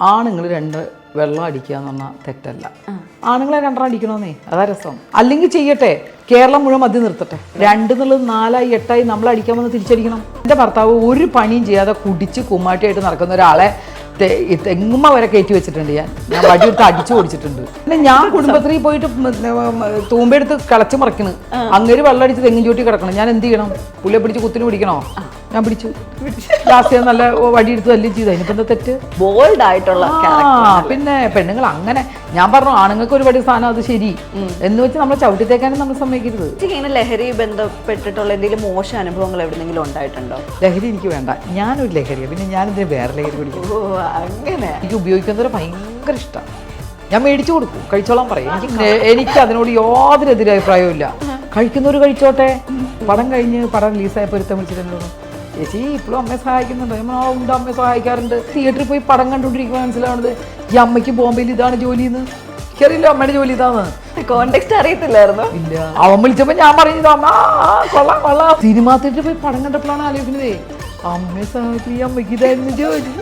ആണുങ്ങൾ രണ്ട് വെള്ളം അടിക്കുക എന്ന് പറഞ്ഞാൽ തെറ്റല്ല. ആണുങ്ങളെ രണ്ടെണ്ണം അടിക്കണമെന്നേ അതാ രസം. അല്ലെങ്കിൽ ചെയ്യട്ടെ കേരളം മുഴുവൻ മദ്യം നിർത്തട്ടെ. രണ്ടെന്നുള്ളത് നാലായി എട്ടായി നമ്മൾ അടിക്കാൻ വന്ന് തിരിച്ചടിക്കണം. എന്റെ ഭർത്താവ് ഒരു പണിയും ചെയ്യാതെ കുടിച്ച് കുമ്മാട്ടിയായിട്ട് നടക്കുന്ന ഒരാളെ തെങ്ങുമ്മ വരെ കയറ്റി വെച്ചിട്ടുണ്ട് ഞാൻ. ഞാൻ വടിയെടുത്ത് അടിച്ചു ഓടിച്ചിട്ടുണ്ട് പിന്നെ ഞാൻ കുടുംബശ്രീ പോയിട്ട് തൂമ്പെടുത്ത് കളച്ച് മറിക്കണ്. അങ്ങനെ വെള്ളം അടിച്ച് തെങ്ങിൻ ചോട്ടി കിടക്കണം. ഞാൻ എന്ത് ചെയ്യണം? പുള്ളിയെ പിടിച്ച് കുത്തിന് പിടിക്കണോ? ഞാൻ പിടിച്ചു. ലാസ്റ്റ് നല്ല വടിയെടുത്ത് തല്ലും ചെയ്തു. അതിനിപ്പോ എന്താ തെറ്റ്? ബോൾഡ് ആയിട്ടുള്ള പിന്നെ പെണ്ണുങ്ങൾ അങ്ങനെ ഞാൻ പറഞ്ഞു ആണുങ്ങൾക്ക് ഒരുപാട് സാധനം അത് ശരി. എന്ന് വെച്ച് നമ്മൾ ചവിട്ടിത്തേക്കാനും നമ്മൾ സമ്മതിക്കരുത്. ഇങ്ങനെ ലഹരി ബന്ധപ്പെട്ടിട്ടുള്ള എന്തെങ്കിലും മോശം അനുഭവങ്ങൾ എവിടെന്നെങ്കിലും ഉണ്ടായിട്ടുണ്ടോ? ലഹരി എനിക്ക് വേണ്ട. ഞാനൊരു ലഹരിയാണ് പിന്നെ ഞാൻ ഞാനിതിന് വേറെ ലഹരി പിടിക്കും ഓ അങ്ങനെ. എനിക്ക് ഉപയോഗിക്കുന്നവരെ ഭയങ്കര ഇഷ്ടമാണ് ഞാൻ മേടിച്ചു കൊടുക്കും. കഴിച്ചോളാൻ പറയും. എനിക്ക് എനിക്ക് അതിനോട് യാതൊരു എതിരഭിപ്രായവും ഇല്ല. കഴിക്കുന്നവർ കഴിച്ചോട്ടെ. പടം കഴിഞ്ഞ് പടം റിലീസായപ്പോൾ ഒരുത്തം വിളിച്ചിട്ടുണ്ടോ ചേച്ചി ഇപ്പോഴും അമ്മയെ സഹായിക്കുന്നുണ്ട്? ഞാൻ ആ ഉണ്ട് അമ്മയെ സഹായിക്കാറുണ്ട്. തിയേറ്ററിൽ പോയി പടം കണ്ടുകൊണ്ടിരിക്കുമ്പോൾ മനസ്സിലാവുന്നത് ഈ അമ്മയ്ക്ക് ബോംബെയിൽ ഇതാണ് ജോലി എന്ന് എനിക്കറിയില്ല അമ്മയുടെ ജോലി ഇതാണ് കോണ്ടെക്സ്റ്റ് അറിയത്തില്ലായിരുന്നു. ഇല്ല. അവൻ വിളിച്ചപ്പോ ഞാൻ പറഞ്ഞത് അമ്മ കൊള്ളാം കൊള്ളാം. സിനിമ തിയേറ്ററിൽ പോയി പടം കണ്ടപ്പോഴാണ് ആലോചിക്കുന്നത്. അമ്മയെ സഹായിക്കും ഈ അമ്മയ്ക്ക് ഇതായിരുന്നു ജോലി.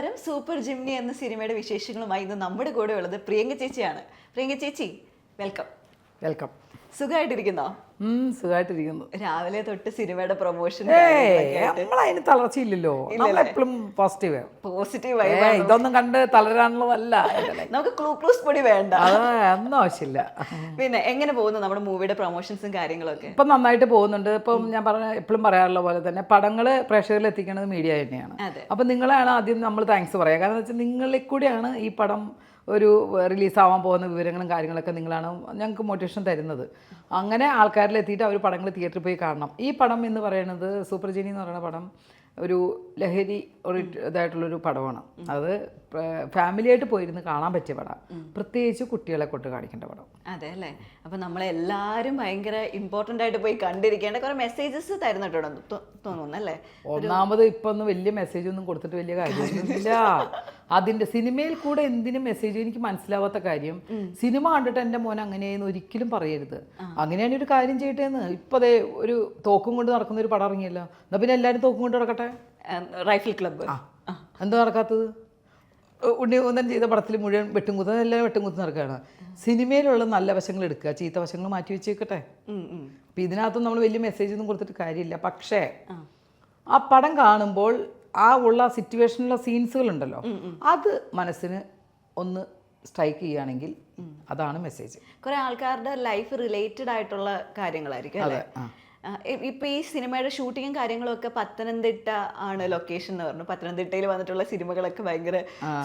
നമസ്കാരം. സൂപ്പർ ജിംനി എന്ന സിനിമയുടെ വിശേഷങ്ങളുമായി ഇന്ന് നമ്മുടെ കൂടെ ഉള്ളത് പ്രിയങ്ക ചേച്ചിയാണ്. പ്രിയങ്ക ചേച്ചി വെൽക്കം വെൽക്കം സുഖമായിട്ടിരിക്കുന്നോ സുഖമായിട്ടിരിക്കുന്നു രാവിലെ തൊട്ട് സിനിമയുടെ പ്രൊമോഷൻ നമ്മളതിന് തളർച്ചയില്ലല്ലോ. എപ്പോഴും പോസിറ്റീവ് പോസിറ്റീവ് ഇതൊന്നും കണ്ട് തളരാനുള്ളതല്ല. നമുക്ക് ക്ലൂ ക്ലൂസ് പൊടി വേണ്ട. ഒന്നും ആവശ്യമില്ല. പിന്നെ എങ്ങനെ പോകുന്നു നമ്മുടെ മൂവിയുടെ പ്രൊമോഷൻസും കാര്യങ്ങളൊക്കെ? ഇപ്പം നന്നായിട്ട് പോകുന്നുണ്ട്. ഇപ്പം ഞാൻ പറഞ്ഞ എപ്പോഴും പറയാറുള്ള പോലെ തന്നെ പടങ്ങൾ പ്രേക്ഷകരിൽ എത്തിക്കുന്നത് മീഡിയ തന്നെയാണ്. അപ്പൊ നിങ്ങളാണ് ആദ്യം നമ്മൾ താങ്ക്സ് പറയുക കാരണം വെച്ചാൽ നിങ്ങളിൽ കൂടിയാണ് ഈ പടം ഒരു റിലീസാവാൻ പോകുന്ന വിവരങ്ങളും കാര്യങ്ങളൊക്കെ നിങ്ങളാണ് ഞങ്ങൾക്ക് മോട്ടിവേഷൻ തരുന്നത്. അങ്ങനെ ആൾക്കാരിലെത്തിയിട്ട് അവർ പടങ്ങൾ തിയേറ്ററിൽ പോയി കാണണം. ഈ പടം എന്ന് പറയുന്നത് സൂപ്പർ ജെനി എന്ന് പറയുന്ന പടം ഒരു ലഹരി ഒരു ഇതായിട്ടുള്ളൊരു പടമാണ്. അത് ഫാമിലിയായിട്ട് പോയിരുന്ന് കാണാൻ പറ്റിയ പടം. പ്രത്യേകിച്ച് കുട്ടികളെ കൊണ്ട് കാണിക്കേണ്ട പടം. അതെ അല്ലേ? അപ്പൊ നമ്മളെല്ലാരും ഭയങ്കര ഇമ്പോർട്ടന്റ് ആയിട്ട് പോയി കണ്ടിരിക്കേണ്ട കുറെ മെസ്സേജസ് തരുന്നിട്ടുണ്ടെന്ന് തോ- തോന്നുന്നു അല്ലേ? ഒന്നാമത് ഇപ്പൊ ഒന്നും വലിയ മെസ്സേജ് ഒന്നും കൊടുത്തിട്ട് വലിയ കാര്യമൊന്നുമില്ല. അതിന്റെ സിനിമയിൽ കൂടെ എന്തിനും മെസ്സേജ് എനിക്ക് മനസ്സിലാവാത്ത കാര്യം സിനിമ കണ്ടിട്ട് എന്റെ മോൻ അങ്ങനെയെന്ന് ഒരിക്കലും പറയരുത്. അങ്ങനെയാണ് ഒരു കാര്യം ചെയ്യട്ടെ എന്ന് ഇപ്പൊ ഒരു തോക്കും കൊണ്ട് നടക്കുന്ന ഒരു പടം ഇറങ്ങിയല്ലോ. എന്നാ പിന്നെ എല്ലാരും തോക്കും കൊണ്ട് നടക്കട്ടെ? Rifle club. എന്താ നടക്കാത്തത്? ഉണ്ണികുന്നൻ ചെയ്ത പടത്തിൽ മുഴുവൻ വെട്ടുംകുത്ത് എല്ലാം വെട്ടുംകുത്ത് നടക്കുകയാണ്. സിനിമയിലുള്ള നല്ല വശങ്ങൾ എടുക്കുക ചീത്ത വശങ്ങൾ മാറ്റി വെച്ചേക്കട്ടെ. അപ്പം ഇതിനകത്തും നമ്മൾ വലിയ മെസ്സേജ് ഒന്നും കൊടുത്തിട്ട് കാര്യമില്ല. പക്ഷേ ആ പടം കാണുമ്പോൾ ആ ഉള്ള സിറ്റുവേഷനിലുള്ള സീൻസുകളുണ്ടല്ലോ അത് മനസ്സിന് ഒന്ന് സ്ട്രൈക്ക് ചെയ്യുകയാണെങ്കിൽ അതാണ് മെസ്സേജ് കുറെ ആൾക്കാരുടെ ലൈഫ് റിലേറ്റഡ് ആയിട്ടുള്ള കാര്യങ്ങളായിരിക്കും അല്ലേ? ഇപ്പൊ ഈ സിനിമയുടെ ഷൂട്ടിങ്ങും കാര്യങ്ങളും ഒക്കെ പത്തനംതിട്ട ആണ് ലൊക്കേഷൻ എന്ന് പറഞ്ഞു. പത്തനംതിട്ടയിൽ വന്നിട്ടുള്ള സിനിമകളൊക്കെ ഭയങ്കര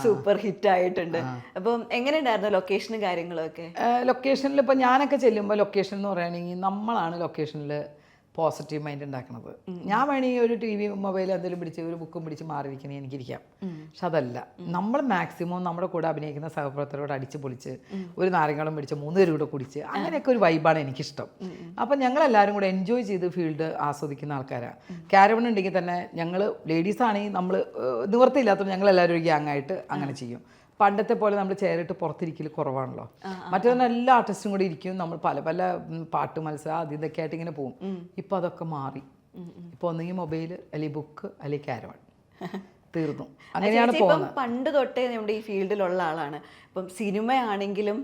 സൂപ്പർ ഹിറ്റ് ആയിട്ടുണ്ട്. അപ്പം എങ്ങനെയുണ്ടായിരുന്നു ലൊക്കേഷനും കാര്യങ്ങളും ഒക്കെ ലൊക്കേഷനിൽ ഇപ്പൊ ഞാനൊക്കെ ചെല്ലുമ്പോൾ ലൊക്കേഷൻ എന്ന് പറയുകയാണെങ്കിൽ നമ്മളാണ് ലൊക്കേഷനിൽ പോസിറ്റീവ് മൈൻഡ് ഉണ്ടാക്കുന്നത് ഞാൻ വേണമെങ്കിൽ ഒരു ടി വി മൊബൈൽ എന്തെങ്കിലും പിടിച്ച് ഒരു ബുക്കും പിടിച്ച് മാറിയിരിക്കണേ എനിക്കിരിക്കാം. പക്ഷെ അതല്ല. നമ്മൾ മാക്സിമം നമ്മുടെ കൂടെ അഭിനയിക്കുന്ന സഹപ്രവർത്തകരോട് അടിച്ച് പൊളിച്ച് ഒരു നാരങ്ങളും പിടിച്ച് മൂന്ന് പേരും കൂടെ കുടിച്ച് അങ്ങനെയൊക്കെ ഒരു വൈബാണ് എനിക്കിഷ്ടം. അപ്പം ഞങ്ങളെല്ലാവരും കൂടെ എൻജോയ് ചെയ്ത് ഫീൽഡ് ആസ്വദിക്കുന്ന ആൾക്കാരാണ് കാരവൺ ഉണ്ടെങ്കിൽ തന്നെ ഞങ്ങൾ ലേഡീസ് ആണെങ്കിൽ നമ്മൾ നിവർത്തിയില്ലാത്തപ്പോൾ ഞങ്ങളെല്ലാവരും ഒരു ഗ്യാങ് ആയിട്ട് അങ്ങനെ ചെയ്യും. പണ്ടത്തെ പോലെ നമ്മൾ ചേരിട്ട് പുറത്തിരിക്കൽ കുറവാണല്ലോ മറ്റൊന്ന് എല്ലാ ആർട്ടിസ്റ്റും കൂടി ഇരിക്കും. നമ്മൾ പല പല പാട്ട് മത്സരം അത് ഇതൊക്കെ ആയിട്ട് ഇങ്ങനെ പോകും ഇപ്പൊ അതൊക്കെ മാറി. ഇപ്പൊ ഒന്നെങ്കിൽ മൊബൈൽ അല്ലെങ്കിൽ ബുക്ക് അല്ലെങ്കിൽ ക്യാരവൺ തീർന്നു. അങ്ങനെയാണ് പോകുന്നത്. പണ്ട് തൊട്ടേ നമ്മുടെ ഈ ഫീൽഡിലുള്ള ആളാണ്. ഇപ്പം സിനിമയാണെങ്കിലും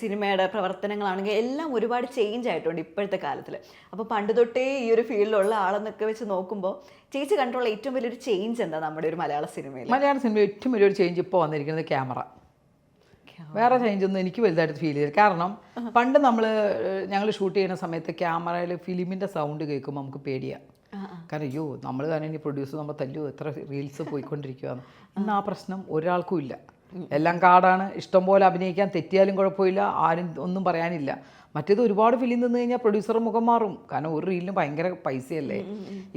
സിനിമയുടെ പ്രവർത്തനങ്ങളാണെങ്കിലും എല്ലാം ഒരുപാട് ചേഞ്ച് ആയിട്ടുണ്ട് ഇപ്പോഴത്തെ കാലത്തിൽ അപ്പോൾ പണ്ട് തൊട്ടേ ഈ ഒരു ഫീൽഡിലുള്ള ആളെന്നൊക്കെ വെച്ച് നോക്കുമ്പോൾ ചേച്ചി കണ്ടുള്ള ഏറ്റവും വലിയൊരു ചേഞ്ച് എന്താ നമ്മുടെ ഒരു മലയാള സിനിമയിൽ മലയാള സിനിമ ഏറ്റവും വലിയൊരു ചേഞ്ച് ഇപ്പോൾ വന്നിരിക്കുന്നത് ക്യാമറ. വേറെ ചേഞ്ച് ഒന്നും എനിക്ക് വലുതായിട്ട് ഫീൽ ചെയ്തില്ല. കാരണം പണ്ട് നമ്മൾ ഞങ്ങൾ ഷൂട്ട് ചെയ്യുന്ന സമയത്ത് ക്യാമറയിൽ ഫിലിമിന്റെ സൗണ്ട് കേൾക്കുമ്പോൾ നമുക്ക് പേടിയാണ് കാരണം അയ്യോ നമ്മൾ തന്നെ ഇനി പ്രൊഡ്യൂസർ നമ്മൾ തല്ലു എത്ര റീൽസ് പോയിക്കൊണ്ടിരിക്കുകയാണ് ഇന്ന് ആ പ്രശ്നം ഒരാൾക്കും ഇല്ല. എല്ലാം കാടാണ്. ഇഷ്ടം പോലെ അഭിനയിക്കാൻ തെറ്റിയാലും കുഴപ്പമില്ല. ആരും ഒന്നും പറയാനില്ല. മറ്റേത് ഒരുപാട് ഫിലിം നിന്ന് കഴിഞ്ഞാൽ പ്രൊഡ്യൂസർ മുഖം മാറും. കാരണം ഒരു റീലിന് ഭയങ്കര പൈസയല്ലേ?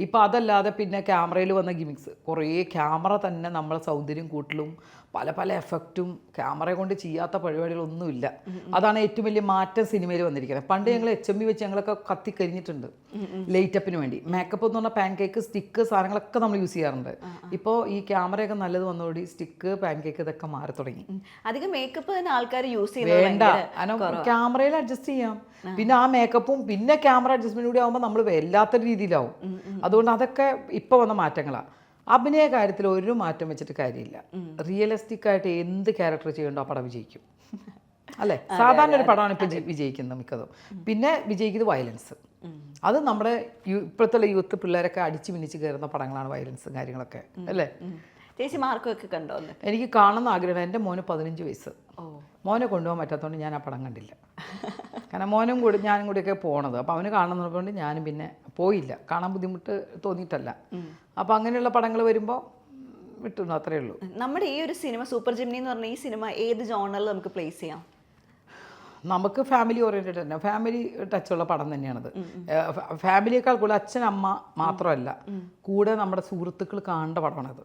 ഇപ്പം അതല്ലാതെ പിന്നെ ക്യാമറയിൽ വന്ന ഗിമിക്സ് കുറേ ക്യാമറ തന്നെ നമ്മളെ സൗന്ദര്യം കൂട്ടലും പല പല എഫക്റ്റും ക്യാമറ കൊണ്ട് ചെയ്യാത്ത പരിപാടികളൊന്നുമില്ല. അതാണ് ഏറ്റവും വലിയ മാറ്റം സിനിമയിൽ വന്നിരിക്കുന്നത്. പണ്ട് ഞങ്ങൾ എച്ച് എം ബി വെച്ച് ഞങ്ങളൊക്കെ കത്തിക്കരിഞ്ഞിട്ടുണ്ട്. ലൈറ്റപ്പിന് വേണ്ടി. മേക്കപ്പ് എന്ന് പറഞ്ഞാൽ പാൻ കേക്ക് സ്റ്റിക്ക് സാധനങ്ങളൊക്കെ നമ്മൾ യൂസ് ചെയ്യാറുണ്ട്. ഇപ്പോൾ ഈ ക്യാമറയൊക്കെ നല്ലത് വന്നതോടെ സ്റ്റിക്ക് പാൻ കേക്ക് ഇതൊക്കെ മാറി തുടങ്ങി. അധികം മേക്കപ്പ് തന്നെ ആൾക്കാർ യൂസ് ചെയ്യുന്നത് വേണ്ട. ക്യാമറയിൽ അഡ്ജസ്റ്റ് ചെയ്യാം. പിന്നെ ആ മേക്കപ്പും പിന്നെ ക്യാമറ അഡ്ജസ്റ്റ്മെന്റ് കൂടി ആകുമ്പോൾ നമ്മൾ വല്ലാത്ത രീതിയിലാവും. അതുകൊണ്ട് അതൊക്കെ ഇപ്പൊ വന്ന മാറ്റങ്ങളാണ് അഭിനയ കാര്യത്തിൽ ഒരു മാറ്റം വെച്ചിട്ട് കാര്യമില്ല. റിയലിസ്റ്റിക് ആയിട്ട് എന്ത് ക്യാരക്ടർ ചെയ്യണ്ടോ ആ പടം വിജയിക്കും. അല്ലെ? സാധാരണ ഒരു പടമാണ് ഇപ്പം വിജയിക്കുന്നത് മിക്കതും. പിന്നെ വിജയിക്കുന്നത് വയലൻസ് അത് നമ്മുടെ ഇപ്പോഴത്തെ യൂത്ത് പിള്ളേരൊക്കെ അടിച്ചു മിന്നിച്ച് കയറുന്ന പടങ്ങളാണ് വയലൻസും കാര്യങ്ങളൊക്കെ. അല്ലേ. ചേച്ചി മാർക്കൊക്കെ കണ്ടോ എനിക്ക് കാണുന്ന ആഗ്രഹം. എന്റെ മോന് പതിനഞ്ച് വയസ്സ്. മോനെ കൊണ്ടുപോകാൻ പറ്റാത്തതുകൊണ്ട് ഞാൻ ആ പടം കണ്ടില്ല. കാരണം മോനും കൂടി ഞാനും കൂടിയൊക്കെ പോണത്. അപ്പോൾ അവന് കാണുന്നതുകൊണ്ട് ഞാനും പിന്നെ പോയില്ല. കാണാൻ ബുദ്ധിമുട്ട് തോന്നിയിട്ടല്ല. അപ്പോൾ അങ്ങനെയുള്ള പടങ്ങൾ വരുമ്പോ വിട്ടുന്നു അത്രേ ഉള്ളൂ. നമ്മുടെ ഈ ഒരു സിനിമ സൂപ്പർ ജിംനി എന്ന് പറഞ്ഞ ഈ സിനിമ ഏത് ജോണറിൽ നമുക്ക് പ്ലേസ് ചെയ്യാം? നമുക്ക് ഫാമിലി ഓറിയന്റഡ് തന്നെ. ഫാമിലി ടച്ചുള്ള പടം തന്നെയാണത്. ഫാമിലിയേക്കാൾ കൂടുതൽ അച്ഛൻ അമ്മ മാത്രമല്ല കൂടെ നമ്മുടെ സുഹൃത്തുക്കൾ കാണേണ്ട പടമാണത്.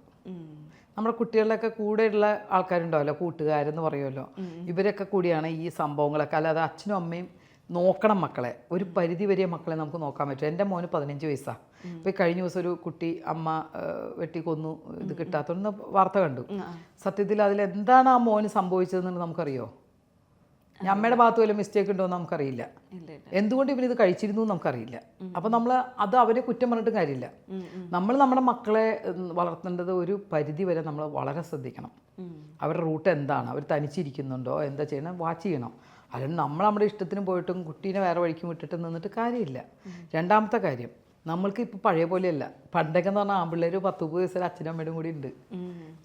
നമ്മുടെ കുട്ടികളിലൊക്കെ കൂടെയുള്ള ആൾക്കാരുണ്ടാവല്ലോ കൂട്ടുകാരെന്ന് പറയുമല്ലോ. ഇവരൊക്കെ കൂടിയാണ് ഈ സംഭവങ്ങളൊക്കെ. അല്ലാതെ അച്ഛനും അമ്മയും നോക്കണം മക്കളെ. ഒരു പരിധി വരെ മക്കളെ നമുക്ക് നോക്കാൻ പറ്റും. എന്റെ മോന് പതിനഞ്ച് വയസ്സാണ് ഇപ്പോൾ ഈ കഴിഞ്ഞ ദിവസം ഒരു കുട്ടി അമ്മ വെട്ടി കൊന്നു ഇത് കിട്ടാത്തതെന്ന് വാർത്ത കണ്ടു. സത്യത്തിൽ അതിൽ എന്താണ് ആ മോന് സംഭവിച്ചതെന്ന് നമുക്കറിയോ? അമ്മയുടെ ഭാഗത്ത് വല്ല മിസ്റ്റേക്ക് ഉണ്ടോ എന്ന് നമുക്കറിയില്ല. എന്തുകൊണ്ട് ഇവരിത് കഴിച്ചിരുന്നു എന്ന് നമുക്കറിയില്ല. അപ്പം നമ്മൾ അത് അവരെ കുറ്റം പറഞ്ഞിട്ട് കാര്യമില്ല. നമ്മൾ നമ്മുടെ മക്കളെ വളർത്തേണ്ടത് ഒരു പരിധി വരെ നമ്മൾ വളരെ ശ്രദ്ധിക്കണം. അവരുടെ റൂട്ട് എന്താണ്? അവർ തനിച്ചിരിക്കുന്നുണ്ടോ? എന്താ ചെയ്യണം വാച്ച് ചെയ്യണം. അല്ലാണ്ട് നമ്മൾ നമ്മുടെ ഇഷ്ടത്തിന് പോയിട്ടും കുട്ടീനെ വേറെ വഴിക്ക് വിട്ടിട്ട് നിന്നിട്ട് കാര്യമില്ല. രണ്ടാമത്തെ കാര്യം നമ്മൾക്ക് ഇപ്പോൾ പഴയ പോലെയല്ല. പണ്ടൊക്കെ എന്ന് പറഞ്ഞാൽ ആൺപിള്ളേർ പത്ത് മുപ്പത് വയസ്സിൽ അച്ഛനും അമ്മയുടെ കൂടി ഉണ്ട്.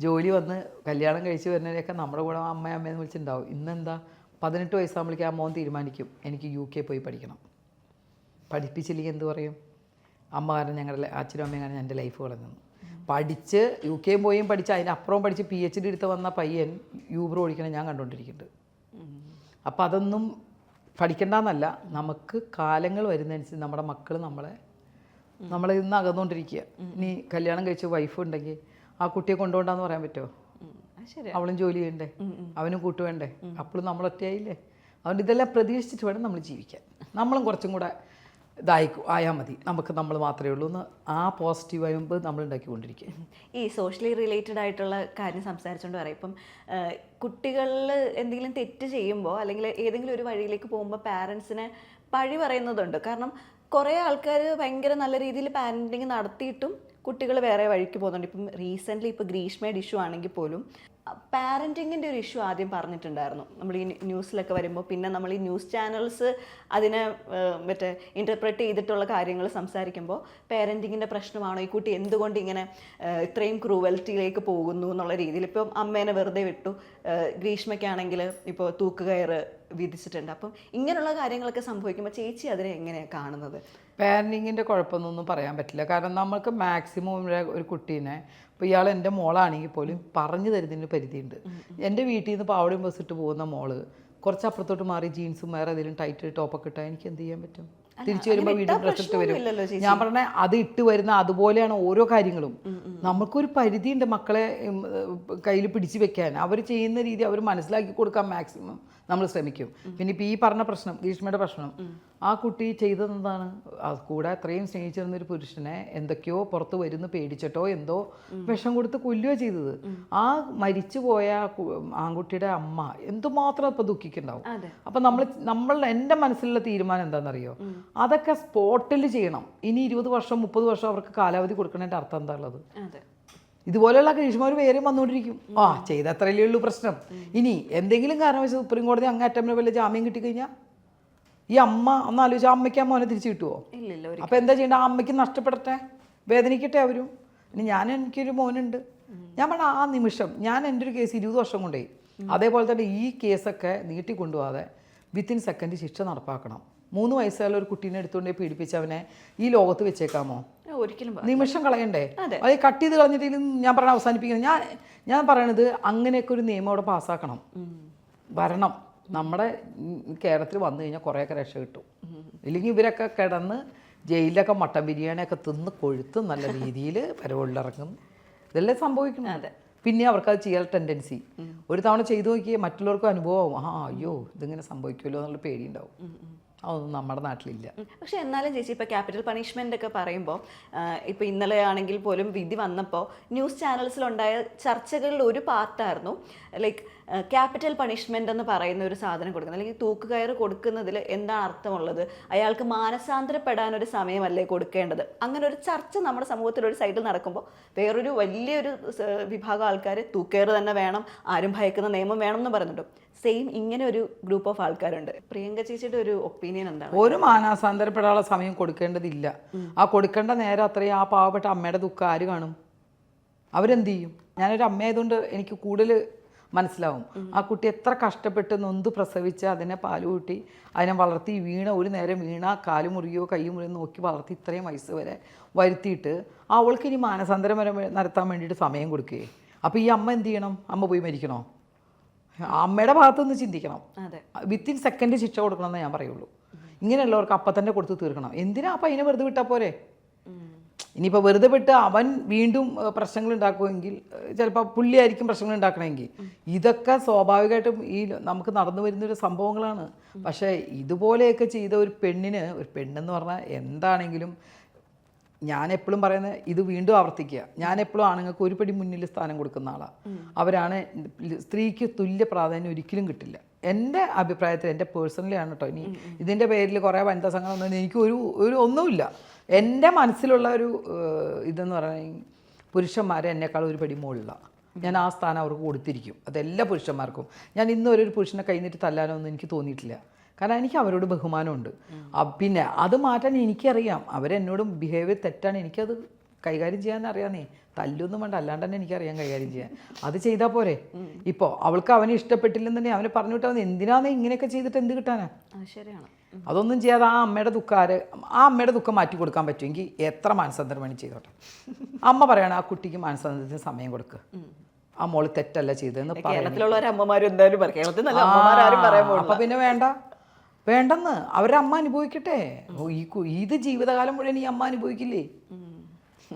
ജോലി വന്ന് കല്യാണം കഴിച്ച് വരുന്നവരെയൊക്കെ നമ്മുടെ കൂടെ അമ്മ അമ്മയെന്ന് വിളിച്ചിട്ടുണ്ടാവും. ഇന്നെന്താ? പതിനെട്ട് വയസ്സാകുമ്പോഴേക്കും ആ മോൻ തീരുമാനിക്കും എനിക്ക് യു കെ പോയി പഠിക്കണം. പഠിപ്പിച്ചില്ലെങ്കിൽ എന്ത് പറയും? അമ്മ കാരണം ഞങ്ങളുടെ അച്ഛനും അമ്മയും കാരണം എന്റെ ലൈഫ് കളഞ്ഞു പഠിച്ച് യു കെയും പോയും പഠിച്ച് അതിനപ്പുറം പഠിച്ച് പി എച്ച് ഡി എടുത്ത് വന്ന പയ്യൻ യൂബർ ഓടിക്കണം ഞാൻ കണ്ടുകൊണ്ടിരിക്കുന്നുണ്ട് അപ്പം അതൊന്നും പഠിക്കണ്ടെന്നല്ല. നമുക്ക് കാലങ്ങൾ വരുന്നതനുസരിച്ച് നമ്മുടെ മക്കൾ നമ്മളെ നമ്മളെ ഇന്ന് അകന്നുകൊണ്ടിരിക്കുക. ഇനി കല്യാണം കഴിച്ച വൈഫ് ഉണ്ടെങ്കിൽ ആ കുട്ടിയെ കൊണ്ടുപോകണ്ടെന്ന് പറയാൻ പറ്റുമോ അവളും ജോലി ചെയ്യണ്ടേ? അവനും കൂട്ടുവേണ്ടേ? അപ്പോഴും നമ്മൾ ഒറ്റയായില്ലേ അതുകൊണ്ട് ഇതെല്ലാം പ്രതീക്ഷിച്ചിട്ട് വേണം നമ്മൾ ജീവിക്കാൻ. നമ്മളും കുറച്ചും കൂടെ ഇതായിക്കോ ആയാൽ മതി. നമുക്ക് നമ്മൾ മാത്രമേ ഉള്ളൂ എന്ന് ആ പോസിറ്റീവ് വൈബ് നമ്മൾ ഉണ്ടാക്കിക്കൊണ്ടിരിക്കുക ഈ സോഷ്യലി റിലേറ്റഡ് ആയിട്ടുള്ള കാര്യം സംസാരിച്ചുകൊണ്ട് പറയാം. ഇപ്പം കുട്ടികളിൽ എന്തെങ്കിലും തെറ്റ് ചെയ്യുമ്പോൾ അല്ലെങ്കിൽ ഏതെങ്കിലും ഒരു വഴിയിലേക്ക് പോകുമ്പോൾ പാരൻസിനെ പഴി പറയുന്നതുണ്ട്. കാരണം കുറേ ആൾക്കാർ ഭയങ്കര നല്ല രീതിയിൽ പാരന്റിങ് നടത്തിയിട്ടും കുട്ടികൾ വേറെ വഴിക്ക് പോകുന്നുണ്ട്. ഇപ്പം റീസെന്റ്ലി ഇപ്പോൾ ഗ്രീഷ്മയുടെ ഇഷ്യൂ ആണെങ്കിൽ പോലും പാരന്റിങ്ങിന്റെ ഒരു ഇഷ്യൂ ആദ്യം പറഞ്ഞിട്ടുണ്ടായിരുന്നു. നമ്മൾ ഈ ന്യൂസിലൊക്കെ വരുമ്പോൾ പിന്നെ നമ്മൾ ഈ ന്യൂസ് ചാനൽസ് അതിനെ മറ്റേ ഇന്റർപ്രറ്റ് ചെയ്തിട്ടുള്ള കാര്യങ്ങൾ സംസാരിക്കുമ്പോൾ പാരന്റിങ്ങിന്റെ പ്രശ്നമാണോ? ഈ കുട്ടി എന്തുകൊണ്ട് ഇങ്ങനെ ഇത്രയും ക്രൂവൽറ്റിയിലേക്ക് പോകുന്നു എന്നുള്ള രീതിയിൽ. ഇപ്പം അമ്മേനെ വെറുതെ വിട്ടു. ഗ്രീഷ്മയ്ക്കാണെങ്കിൽ ഇപ്പോൾ തൂക്കുകയറ് വിധിച്ചിട്ടുണ്ട്. അപ്പം ഇങ്ങനെയുള്ള കാര്യങ്ങളൊക്കെ സംഭവിക്കുമ്പോൾ ചേച്ചി അതിനെ എങ്ങനെയാണ് കാണുന്നത്? പാരന്റിങ്ങിന്റെ കുഴപ്പമൊന്നും പറയാൻ പറ്റില്ല. കാരണം നമ്മൾക്ക് മാക്സിമം ഒരു കുട്ടീനെ ഇപ്പോൾ ഇയാൾ എന്റെ മോളാണെങ്കിൽ പോലും പറഞ്ഞു തരുന്നതിന് പരിധിയുണ്ട്. എന്റെ വീട്ടിൽ നിന്ന് പാവടയും ബസ് ഇട്ട് പോകുന്ന മോൾ കുറച്ച് അപ്പുറത്തോട്ട് മാറി ജീൻസും വേറെ ഏതെങ്കിലും ടൈറ്റ് ടോപ്പൊക്കെ ഇട്ടാൽ എനിക്ക് എന്ത് ചെയ്യാൻ പറ്റും? തിരിച്ചു വരുമ്പോൾ വീണ്ടും ഡ്രസ് ഇട്ട് വരും. ഞാൻ പറഞ്ഞ അത് ഇട്ട് വരുന്ന അതുപോലെയാണ് ഓരോ കാര്യങ്ങളും. നമുക്കൊരു പരിധിയുണ്ട് മക്കളെ കയ്യിൽ പിടിച്ചു വെക്കാൻ. അവർ ചെയ്യുന്ന രീതി അവർ മനസ്സിലാക്കി കൊടുക്കാൻ മാക്സിമം നമ്മൾ ശ്രമിക്കും. പിന്നെ ഇപ്പം ഈ പറഞ്ഞ പ്രശ്നം ഗ്രീഷ്മയുടെ പ്രശ്നം ആ കുട്ടി ചെയ്തത് എന്താണ്? ആ കൂടെ അത്രയും സ്നേഹിച്ചിരുന്ന ഒരു പുരുഷനെ എന്തൊക്കെയോ പുറത്ത് വരുന്ന പേടിച്ചിട്ടോ എന്തോ വിഷം കൊടുത്ത് കൊല്ലുകയോ ചെയ്തത്. ആ മരിച്ചു പോയ ആൺകുട്ടിയുടെ അമ്മ എന്തുമാത്രം ഇപ്പം ദുഃഖിക്കുന്നുണ്ടാവും? അപ്പൊ നമ്മൾ നമ്മൾ എന്റെ മനസ്സിലുള്ള തീരുമാനം എന്താണെന്നറിയോ? അതൊക്കെ സ്പോട്ടിൽ ചെയ്യണം. ഇനി ഇരുപത് വർഷം മുപ്പത് വർഷം അവർക്ക് കാലാവധി കൊടുക്കണതിന്റെ അർത്ഥം എന്താ ഉള്ളത്? ഇതുപോലെയുള്ള ഗ്രീഷ്മർ പേരും വന്നുകൊണ്ടിരിക്കും. ആ ചെയ്ത അത്രയല്ലേ ഉള്ളൂ പ്രശ്നം. ഇനി എന്തെങ്കിലും കാരണവശാൽ സുപ്രീം കോടതി അങ്ങേറ്റം വല്ല ജാമ്യം കിട്ടിക്കഴിഞ്ഞാൽ ഈ അമ്മ ഒന്ന് ആലോചിച്ചാൽ അമ്മയ്ക്ക് ആ മോനെ തിരിച്ചു കിട്ടുമോ അപ്പൊ അപ്പോൾ എന്താ ചെയ്യേണ്ട? ആ അമ്മയ്ക്ക് നഷ്ടപ്പെടട്ടെ? വേദനിക്കട്ടെ അവരും? ഇനി ഞാൻ എനിക്കൊരു മോനുണ്ട്. ഞാൻ പറഞ്ഞ ആ നിമിഷം ഞാൻ എന്റെ ഒരു കേസ് ഇരുപത് വർഷം കൊണ്ടേ അതേപോലെ തന്നെ ഈ കേസൊക്കെ നീട്ടി കൊണ്ടുപോകാതെ വിത്തിൻ സെക്കൻഡ് ശിക്ഷ നടപ്പാക്കണം. മൂന്ന് വയസ്സുള്ള ഒരു കുട്ടീനെ എടുത്തുകൊണ്ടേ പീഡിപ്പിച്ചവനെ ഈ ലോകത്ത് വെച്ചേക്കാമോ? ഒരിക്കലും നിമിഷം കളയണ്ടേ? അതെ. അത് കട്ട് ചെയ്ത് കളഞ്ഞിട്ട് ഞാൻ പറഞ്ഞ അവസാനിപ്പിക്കുന്നത് ഞാൻ ഞാൻ പറയണത് അങ്ങനെയൊക്കെ ഒരു നിയമം അവിടെ പാസ്സാക്കണം. വരണം. നമ്മുടെ കേരളത്തിൽ വന്നു കഴിഞ്ഞാൽ കുറേയൊക്കെ രക്ഷ കിട്ടും. ഇല്ലെങ്കിൽ ഇവരൊക്കെ കിടന്ന് ജയിലിലൊക്കെ മട്ടൻ ബിരിയാണിയൊക്കെ തിന്ന് കൊഴുത്ത് നല്ല രീതിയിൽ പരവുള്ളിറങ്ങും. ഇതെല്ലാം സംഭവിക്കണം. അതെ. പിന്നെ അവർക്ക് അത് ചെയ്യാൻ ടെൻഡൻസി ഒരു തവണ ചെയ്തു നോക്കിയാൽ മറ്റുള്ളവർക്കും അനുഭവമാവും. ആ അയ്യോ ഇതിങ്ങനെ സംഭവിക്കുമല്ലോ എന്നുള്ള പേടിയുണ്ടാവും. അതൊന്നും നമ്മുടെ നാട്ടിലില്ല. പക്ഷെ എന്നാലും ചേച്ചി ഇപ്പോൾ ക്യാപിറ്റൽ പണിഷ്മെന്റ് ഒക്കെ പറയുമ്പോൾ ഇപ്പോൾ ഇന്നലെ ആണെങ്കിൽ പോലും വിധി വന്നപ്പോൾ ന്യൂസ് ചാനൽസിലുണ്ടായ ചർച്ചകളിൽ ഒരു പാർട്ടായിരുന്നു. ലൈക്ക് ക്യാപിറ്റൽ പണിഷ്മെന്റ് എന്ന് പറയുന്ന ഒരു സാധനം കൊടുക്കുന്നത്. അല്ലെങ്കിൽ തൂക്കുകയറ് കൊടുക്കുന്നതിൽ എന്താണ് അർത്ഥമുള്ളത്? അയാൾക്ക് മാനസാന്തരപ്പെടാൻ ഒരു സമയമല്ലേ കൊടുക്കേണ്ടത്? അങ്ങനെ ഒരു ചർച്ച നമ്മുടെ സമൂഹത്തിൽ ഒരു സൈഡിൽ നടക്കുമ്പോൾ വേറൊരു വലിയൊരു വിഭാഗം ആൾക്കാർ തൂക്കയർ തന്നെ വേണം ആരും ഭയക്കുന്ന നിയമം വേണം എന്ന് പറയുന്നുണ്ട് സെയിം ഇങ്ങനെ ഒരു ഗ്രൂപ്പ് ഓഫ് ആൾക്കാരുണ്ട്. പ്രിയങ്ക ചേച്ചിയുടെ ഒരു ഒപ്പീനിയൻ എന്താണ്? ഒരു മാനാസാന്തരപ്പെടാനുള്ള സമയം കൊടുക്കേണ്ടതില്ല. ആ കൊടുക്കേണ്ട നേരം അത്രയും ആ പാവപ്പെട്ട അമ്മയുടെ ദുഃഖം ആര് കാണും? അവരെന്ത് ചെയ്യും? ഞാനൊരു അമ്മയായതുകൊണ്ട് എനിക്ക് കൂടുതൽ മനസ്സിലാവും. ആ കുട്ടി എത്ര കഷ്ടപ്പെട്ട് നൊന്ത് പ്രസവിച്ച് അതിനെ പാൽ കൂട്ടി അതിനെ വളർത്തി വീണ ഒരു നേരം വീണ കാൽ മുറിയോ കൈ മുറിയോ നോക്കി വളർത്തി ഇത്രയും വയസ്സ് വരെ വരുത്തിയിട്ട് അവൾക്ക് ഇനി മാനസാന്തരം വരെ നടത്താൻ വേണ്ടിയിട്ട് സമയം കൊടുക്കുകയെ അപ്പോൾ ഈ അമ്മ എന്ത് ചെയ്യണം? അമ്മ പോയി മരിക്കണോ? അമ്മയുടെ ഭാഗത്തുനിന്ന് ചിന്തിക്കണം. വിത്തിൻ സെക്കൻഡ് ശിക്ഷ കൊടുക്കണമെന്ന് ഞാൻ പറയുള്ളൂ. ഇങ്ങനെയുള്ളവർക്ക് അപ്പം തന്നെ കൊടുത്ത് തീർക്കണം. എന്തിനാ അപ്പം അതിനെ വെറുതെ വിട്ടാൽ പോരെ? ഇനിയിപ്പോൾ വെറുതെ വിട്ട് അവൻ വീണ്ടും പ്രശ്നങ്ങൾ ഉണ്ടാക്കുമെങ്കിൽ ചിലപ്പോൾ പുള്ളിയായിരിക്കും പ്രശ്നങ്ങൾ ഉണ്ടാക്കണമെങ്കിൽ. ഇതൊക്കെ സ്വാഭാവികമായിട്ടും ഈ നമുക്ക് നടന്നു വരുന്ന ഒരു സംഭവങ്ങളാണ്. പക്ഷേ ഇതുപോലെയൊക്കെ ചെയ്ത ഒരു പെണ്ണിന് ഒരു പെണ്ണെന്ന് പറഞ്ഞാൽ എന്താണെങ്കിലും ഞാൻ എപ്പോഴും പറയുന്നത് ഇത് വീണ്ടും ആവർത്തിക്കുക. ഞാൻ എപ്പോഴും ആണുങ്ങൾക്ക് ഒരു പടി മുന്നിൽ സ്ഥാനം കൊടുക്കുന്ന ആളാണ് അവരാണ് സ്ത്രീക്ക് തുല്യ പ്രാധാന്യം ഒരിക്കലും കിട്ടില്ല. എന്റെ അഭിപ്രായത്തിൽ എന്റെ പേഴ്സണലി ആണ് കേട്ടോ ഇനി ഇതിന്റെ പേരിൽ കുറേ വനിതാ സംഘം ഒന്നും എനിക്ക് ഒരു ഒരു ഒന്നുമില്ല. എന്റെ മനസ്സിലുള്ള ഒരു ഇതെന്ന് പറഞ്ഞാൽ പുരുഷന്മാരെ എന്നെക്കാൾ ഒരു പടി മുകളിലാണ് ഞാൻ ആ സ്ഥാനം അവർക്ക് കൊടുത്തിരിക്കും. അതെല്ലാ പുരുഷന്മാർക്കും. ഞാൻ ഇന്നൊരു ഒരു പുരുഷനെ കഴിഞ്ഞിട്ട് തല്ലാനോ ഒന്നും എനിക്ക് തോന്നിയിട്ടില്ല. കാരണം എനിക്ക് അവരോട് ബഹുമാനമുണ്ട്. പിന്നെ അത് മാറ്റാൻ എനിക്കറിയാം. അവരെന്നോട് ബിഹേവിയർ തെറ്റാണ്. എനിക്കത് കൈകാര്യം ചെയ്യാൻ അറിയാന്നേ. തല്ലൊന്നും വേണ്ട. അല്ലാണ്ട് തന്നെ എനിക്കറിയാം കൈകാര്യം ചെയ്യാൻ. അത് ചെയ്താൽ പോരെ. ഇപ്പോൾ അവൾക്ക് അവനെ ഇഷ്ടപ്പെട്ടില്ലെന്നുണ്ടെങ്കിൽ അവനെ പറഞ്ഞു വിട്ടാൽ എന്തിനാന്ന് ഇങ്ങനെയൊക്കെ ചെയ്തിട്ട് എന്ത് കിട്ടാനാ? ശരിയാണ്. അതൊന്നും ചെയ്യാതെ ആ അമ്മയുടെ ദുഃഖം ആര് ആ അമ്മയുടെ ദുഃഖം മാറ്റി കൊടുക്കാൻ പറ്റുമെങ്കിൽ എത്ര മാനസാന്തരം വേണം ചെയ്തോട്ടെ. അമ്മ പറയണം ആ കുട്ടിക്ക് മാനസാന്തരത്തിന് സമയം കൊടുക്കുക ആ മോൾ തെറ്റല്ല ചെയ്തതെന്ന് പറയുന്നത് കേരളത്തിലുള്ള അമ്മമാരും എന്തായാലും പറയും. കേരളത്തിൽ നല്ല അമ്മമാരും പറയാൻ ആ, അപ്പൊ പിന്നെ വേണ്ട. വേണ്ടെന്ന് അവരുടെ അമ്മ അനുഭവിക്കട്ടെ. ഈ ഇത് ജീവിതകാലം മുഴുവൻ ഈ അമ്മ അനുഭവിക്കില്ലേ?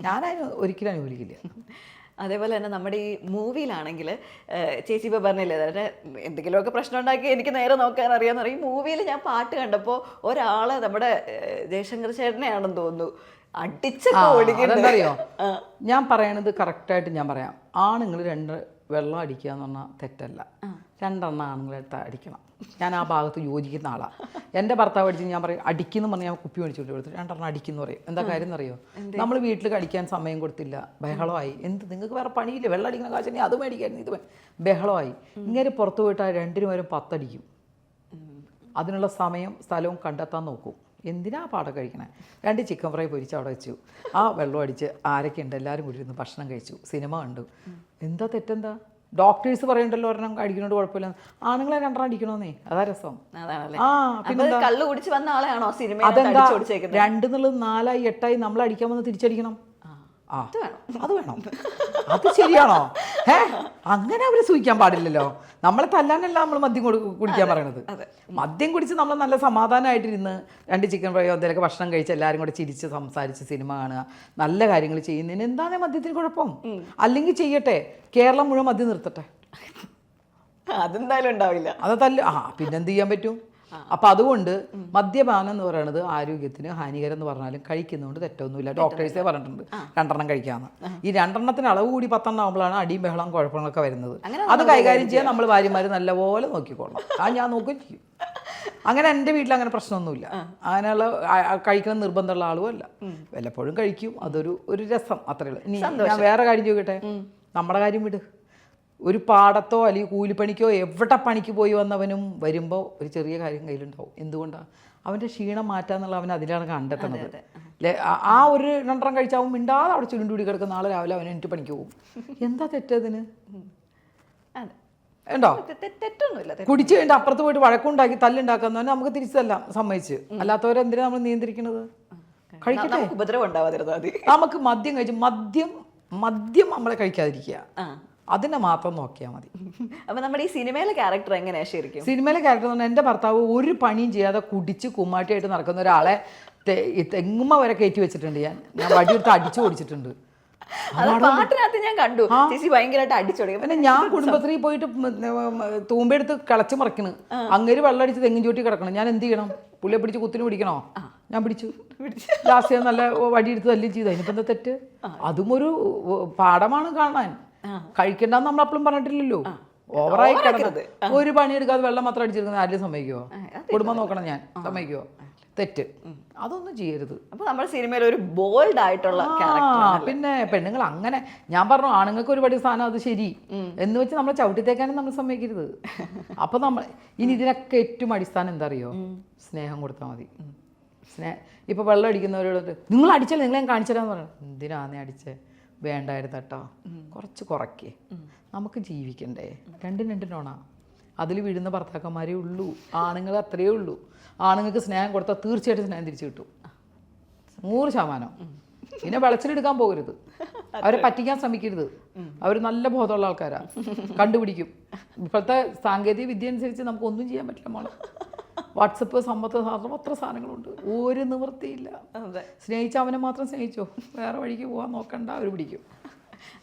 ഞാനതിന് ഒരിക്കലും അനുഭവിക്കില്ല. അതേപോലെ തന്നെ നമ്മുടെ ഈ മൂവിയിലാണെങ്കിൽ ചേച്ചി ഇപ്പോൾ പറഞ്ഞില്ലേ അതായത് എന്തെങ്കിലുമൊക്കെ പ്രശ്നം ഉണ്ടാക്കി എനിക്ക് നേരെ നോക്കാൻ അറിയാന്ന് പറയും. ഈ മൂവിയിൽ ഞാൻ പാട്ട് കണ്ടപ്പോൾ ഒരാൾ നമ്മുടെ ജയശങ്കർ ചേട്ടനെയാണെന്ന് തോന്നുന്നു. അതെന്തറിയോ? ഞാൻ പറയണത് കറക്റ്റായിട്ട് ഞാൻ പറയാം. ആണുങ്ങൾ രണ്ട് വെള്ളം അടിക്കുക എന്ന് പറഞ്ഞാൽ തെറ്റല്ല. രണ്ടെണ്ണം ആണുങ്ങളെടുത്ത് അടിക്കണം. ഞാൻ ആ ഭാഗത്ത് യോജിക്കുന്ന ആളാണ് എന്റെ ഭർത്താവ് അടിച്ച് ഞാൻ പറയും അടിക്കുന്നു പറഞ്ഞ് ഞാൻ കുപ്പി മേടിച്ചു കൊടുത്തു രണ്ടെണ്ണം അടിക്കുന്നു പറയും. എന്താ കാര്യം എന്നറിയോ? നമ്മൾ വീട്ടിൽ കടിക്കാൻ സമയം കൊടുത്തില്ല. ബഹളമായി. എന്ത്? നിങ്ങൾക്ക് വേറെ പണിയില്ല? വെള്ളം അടിക്കുന്ന കാശ് അത് മേടിക്കായിരുന്നു ഇത് ബഹളമായി. ഇങ്ങനെ പുറത്ത് പോയിട്ട് ആ രണ്ടിനും വരും പത്തടിക്കും. അതിനുള്ള സമയം സ്ഥലവും കണ്ടെത്താൻ നോക്കും. എന്തിനാ പാടം കഴിക്കണേ? രണ്ട് ചിക്കൻ ഫ്രൈ പൊരിച്ച് അവിടെ വെച്ചു. ആ വെള്ളം അടിച്ച് ആരൊക്കെ ഉണ്ട്? എല്ലാവരും കൂടി ഇരുന്ന് ഭക്ഷണം കഴിച്ചു. സിനിമ കണ്ടു. എന്താ തെറ്റെന്താ? ഡോക്ടേഴ്സ് പറയണ്ടല്ലോ ഒരെണ്ണം അടിക്കുന്നോണ്ട് കുഴപ്പമില്ല. ആണുങ്ങളെ രണ്ടെണ്ണം അടിക്കണോന്നേ അതാ രസം. ആ പിന്നെ കള്ളു കുടിച്ച് വന്ന ആളെയാണോ സിനിമ അതെന്താ? ഓടിച്ചേക്കുന്നത് നാലായി എട്ടായി നമ്മൾ അടിക്കാൻ വന്ന് തിരിച്ചടിക്കണം. അത് വേണം? അത് ശരിയാണോ? ഏ അങ്ങനെ അവർ സൂചിക്കാൻ പാടില്ലല്ലോ. നമ്മളെ തല്ലാനല്ല നമ്മൾ മദ്യം കൊടു- കുടിക്കാൻ പറയണത്. മദ്യം കുടിച്ച് നമ്മൾ നല്ല സമാധാനമായിട്ടിരുന്ന് രണ്ട് ചിക്കൻ ഫ്രൈയോ എന്തെങ്കിലുമൊക്കെ ഭക്ഷണം കഴിച്ച് എല്ലാവരും കൂടെ ചിരിച്ച് സംസാരിച്ച് സിനിമ കാണുക നല്ല കാര്യങ്ങൾ ചെയ്യുന്നതിന് എന്താണ് മദ്യത്തിന് കുഴപ്പം? അല്ലെങ്കിൽ ചെയ്യട്ടെ കേരളം മുഴുവൻ മദ്യം നിർത്തട്ടെ. അതെന്തായാലും ഉണ്ടാവില്ല. അത് തല്ല ആ പിന്നെന്ത് ചെയ്യാൻ പറ്റും? അപ്പം അതുകൊണ്ട് മദ്യപാനം എന്ന് പറയുന്നത് ആരോഗ്യത്തിന് ഹാനികരം എന്ന് പറഞ്ഞാലും കഴിക്കുന്നതുകൊണ്ട് തെറ്റൊന്നുമില്ല. ഡോക്ടേഴ്സേ പറഞ്ഞിട്ടുണ്ട് രണ്ടെണ്ണം കഴിക്കാമെന്ന് ഈ രണ്ടെണ്ണത്തിന് അളവ് കൂടി പത്തെണ്ണം ആകുമ്പോഴാണ് അടിയും ബഹളം കുഴപ്പങ്ങളൊക്കെ വരുന്നത്. അത് കൈകാര്യം ചെയ്യാൻ നമ്മൾ ഭാര്യമാർ നല്ലപോലെ നോക്കിക്കോളാം ആ ഞാൻ നോക്കുകയും ചെയ്യും. അങ്ങനെ എന്റെ വീട്ടിൽ അങ്ങനെ പ്രശ്നമൊന്നുമില്ല. അങ്ങനെയുള്ള കഴിക്കണം നിർബന്ധമുള്ള ആളും അല്ല. വല്ലപ്പോഴും കഴിക്കും. അതൊരു ഒരു രസം. അത്രേ ഉള്ളൂ. ഇനി ഞാൻ വേറെ കാര്യം ചോദിക്കട്ടെ? നമ്മുടെ കാര്യം വിട്. ഒരു പാടത്തോ അല്ലെങ്കിൽ കൂലിപ്പണിക്കോ എവിടെ പണിക്ക് പോയി വന്നവനും വരുമ്പോൾ ഒരു ചെറിയ കാര്യം കയ്യിലുണ്ടാവും. എന്തുകൊണ്ടാണ് അവന്റെ ക്ഷീണം മാറ്റാന്നുള്ള അവൻ അതിലാണ് കണ്ടെത്തുന്നത്. അല്ലേ? ആ- ഒരു രണ്ടെണ്ണം കഴിച്ചാവും മിണ്ടാതെ അവിടെ ചുരുണ്ടുകൂടി കിടക്കുന്ന ആൾ രാവിലെ അവൻ എനിക്ക് പണിക്ക് പോകും. എന്താ തെറ്റതിന് ഉണ്ടോ? തെറ്റൊന്നുമില്ല കുടിച്ചു കഴിഞ്ഞിട്ട് അപ്പുറത്ത് പോയിട്ട് വഴക്കുണ്ടാക്കി തല്ലുണ്ടാക്കുന്ന നമുക്ക് തിരിച്ചല്ല സമ്മതിച്ച്. അല്ലാത്തവരെന്തിനാ നമ്മൾ നിയന്ത്രിക്കുന്നത്? കഴിക്കട്ടെ. നമുക്ക് ഉപദ്രവം ഉണ്ടാവാതിരുന്നാൽ മതി. നമുക്ക് മദ്യം കഴിച്ച് മദ്യം മദ്യം നമ്മളെ കഴിക്കാതിരിക്കുക. അതിനെ മാത്രം നോക്കിയാൽ മതി. അപ്പൊ നമ്മുടെ ഈ സിനിമയിലെ ക്യാരക്ടർ എങ്ങനെയാ ശരിക്കും? സിനിമയിലെ ക്യാരക്ടർ എന്ന് പറഞ്ഞാൽ എന്റെ ഭർത്താവ് ഒരു പണിയും ചെയ്യാതെ കുടിച്ച് കുമ്മാട്ടിയായിട്ട് നടക്കുന്ന ഒരാളെ തെങ്ങുമ്മ വരെ കയറ്റി വെച്ചിട്ടുണ്ട് ഞാൻ. ഞാൻ വടിയെടുത്ത് അടിച്ചു ഓടിച്ചിട്ടുണ്ട് പാട്ടിനകത്ത് ഞാൻ കണ്ടു. ചേച്ചി ഭയങ്കരമായിട്ട് അടിച്ചൊടങ്ങി പിന്നെ ഞാൻ കുടുംബശ്രീ പോയിട്ട് തൂമ്പെടുത്ത് കളച്ചു മറിക്കണ്. അങ്ങേര് വെള്ളം അടിച്ച് തെങ്ങിൻ ചൂട്ടി കിടക്കണം. ഞാൻ എന്ത് ചെയ്യണം? പുള്ളിയെ പിടിച്ച് കുത്തിന് പിടിക്കണോ? ഞാൻ പിടിച്ചു. ലാസ്റ്റ് ഞാൻ നല്ല വടി എടുത്ത് തല്ലി ചെയ്തു. അതിനിപ്പോ എന്താ തെറ്റ്? അതും ഒരു പാഠമാണ് കാണാൻ. കഴിക്കണ്ടെന്ന് നമ്മൾ അപ്പോഴും പറഞ്ഞിട്ടില്ലല്ലോ. ഓവറായി കിടന്നത്. ഒരു പണി എടുക്കാതെ വെള്ളം മാത്രം അടിച്ചിരിക്കുന്ന ആരും സമ്മതിക്കുമോ കുടുംബം നോക്കണം ഞാൻ. സമ്മതിക്കുമോ തെറ്റ്. അതൊന്നും ചെയ്യരുത്. അപ്പൊ നമ്മുടെ സിനിമയിൽ ഒരു ബോൾഡ് ആയിട്ടുള്ള പിന്നെ പെണ്ണുങ്ങൾ അങ്ങനെ ഞാൻ പറഞ്ഞു ആണുങ്ങൾക്ക് ഒരുപാട് സാധനം അത് ശരി. എന്ന് വെച്ച് നമ്മളെ ചവിട്ടിത്തേക്കാനും നമ്മൾ സമ്മതിക്കരുത്. അപ്പൊ നമ്മൾ ഇനി ഇതിനൊക്കെ ഏറ്റവും അടിസ്ഥാനം എന്താ അറിയോ സ്നേഹം കൊടുത്താൽ മതി. സ്നേഹം ഇപ്പൊ വെള്ളം അടിക്കുന്നവരോട് നിങ്ങൾ അടിച്ചല്ലേ നിങ്ങളെ കാണിച്ചു തരാന്ന് പറഞ്ഞു എന്തിനാന്നേ അടിച്ചേ? വേണ്ടായിരുന്നു കേട്ടോ കുറച്ച് കുറയ്ക്കേ. നമുക്ക് ജീവിക്കണ്ടേ. രണ്ടും രണ്ടിനോണാ അതിൽ വീഴുന്ന ഭർത്താക്കന്മാരേ ഉള്ളൂ. ആണുങ്ങൾ അത്രയേ ഉള്ളൂ. ആണുങ്ങൾക്ക് സ്നേഹം കൊടുത്താൽ തീർച്ചയായിട്ടും സ്നേഹം തിരിച്ചു കിട്ടും. നൂറ് ശതമാനം. പിന്നെ വെളച്ചിലെടുക്കാൻ പോകരുത്. അവരെ പറ്റിക്കാൻ ശ്രമിക്കരുത്. അവർ നല്ല ബോധമുള്ള ആൾക്കാരാണ് കണ്ടുപിടിക്കും. ഇപ്പോഴത്തെ സാങ്കേതിക വിദ്യ അനുസരിച്ച് നമുക്ക് ഒന്നും ചെയ്യാൻ പറ്റില്ല മോളെ. വാട്സപ്പ് സമ്പത്ത് സാധനം അത്ര സാധനങ്ങളുണ്ട്. ഒരു നിവൃത്തിയില്ല. സ്നേഹിച്ച അവനെ മാത്രം സ്നേഹിച്ചോ? വേറെ വഴിക്ക് പോകാൻ നോക്കണ്ട അവർ പിടിക്കും.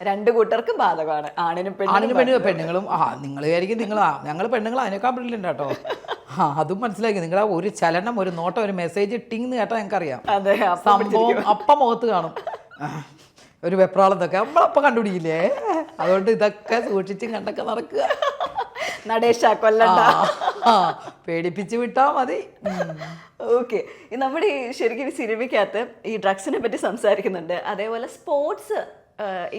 രണ്ടു കൂട്ടർക്കും ബാധകമാണ്. ആണിനും പെണ്ണിനും ആണിനും പെണ്ണു പെണ്ണുങ്ങളും ആ നിങ്ങൾ വിചാരിക്കും നിങ്ങളാ ഞങ്ങൾ പെണ്ണുങ്ങൾ അതിനേക്കാൾ ബ്രില്യന്റ് കേട്ടോ ആ അതും മനസ്സിലാക്കി നിങ്ങളാ ഒരു ചലനം ഒരു നോട്ടം ഒരു മെസ്സേജ് ടിങ് എന്ന് കേട്ടാൽ ഞങ്ങൾക്കറിയാം സംഭവം അപ്പം മുഖത്ത് കാണും. ഒരു വെപ്രാളത്തൊക്കെ നമ്മളപ്പം കണ്ടുപിടിക്കില്ലേ? അതുകൊണ്ട് ഇതൊക്കെ സൂക്ഷിച്ചും കണ്ടൊക്കെ നടക്കുക. നടേശ കൊല്ലണ്ട. പേടിപ്പിച്ച് വിട്ടാ മതി. ഓക്കെ. നമ്മുടെ ഈ ശരിക്കും സിനിമയ്ക്കകത്ത് ഈ ഡ്രഗ്സിനെ പറ്റി സംസാരിക്കുന്നുണ്ട്. അതേപോലെ സ്പോർട്സ്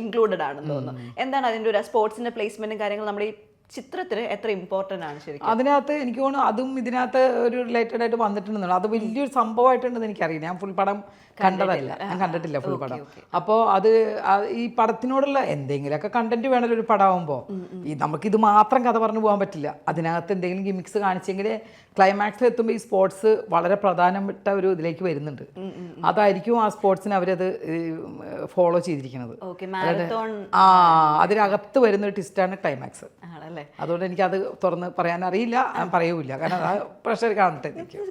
ഇൻക്ലൂഡഡ് ആണെന്ന് തോന്നുന്നു. എന്താണ് അതിന്റെ ഒരു സ്പോർട്സിന്റെ പ്ലേസ്മെന്റും കാര്യങ്ങളും നമ്മുടെ ഈ ചിത്രത്തിന് എത്ര ഇമ്പോർട്ടന്റ് ആണ് ശരിക്കും? അതിനകത്ത് എനിക്ക് തോന്നുന്നു അതും ഇതിനകത്ത് ഒരു റിലേറ്റഡ് ആയിട്ട് വന്നിട്ടുണ്ടെന്നുള്ളൂ. അത് വലിയൊരു സംഭവമായിട്ടുണ്ടെന്ന് എനിക്കറിയില്ല. ഞാൻ ഫുൾ പടം കണ്ടതല്ല. ഞാൻ കണ്ടിട്ടില്ല ഫുൾ പടം. അപ്പോ അത് ഈ പടത്തിനോടുള്ള എന്തെങ്കിലുമൊക്കെ കണ്ടന്റ് വേണമല്ലോ ഒരു പടമാകുമ്പോൾ ഈ നമുക്ക് ഇത് മാത്രം കഥ പറഞ്ഞു പോകാൻ പറ്റില്ല. അതിനകത്ത് എന്തെങ്കിലും ഗിമിക്സ് കാണിച്ചെങ്കിൽ ക്ലൈമാക്സിൽ എത്തുമ്പോൾ ഈ സ്പോർട്സ് വളരെ പ്രധാനപ്പെട്ട ഒരു ഇതിലേക്ക് വരുന്നുണ്ട്. അതായിരിക്കും ആ സ്പോർട്സിന് അവരത് ഫോളോ ചെയ്തിരിക്കുന്നത്. ആ അതിനകത്ത് വരുന്ന ഒരു ട്വിസ്റ്റാണ് ക്ലൈമാക്സ് അതുകൊണ്ട് എനിക്ക് അത് തുറന്ന് പറയാൻ അറിയില്ല. പറയൂല കാരണം പ്രഷർ കാണട്ടെ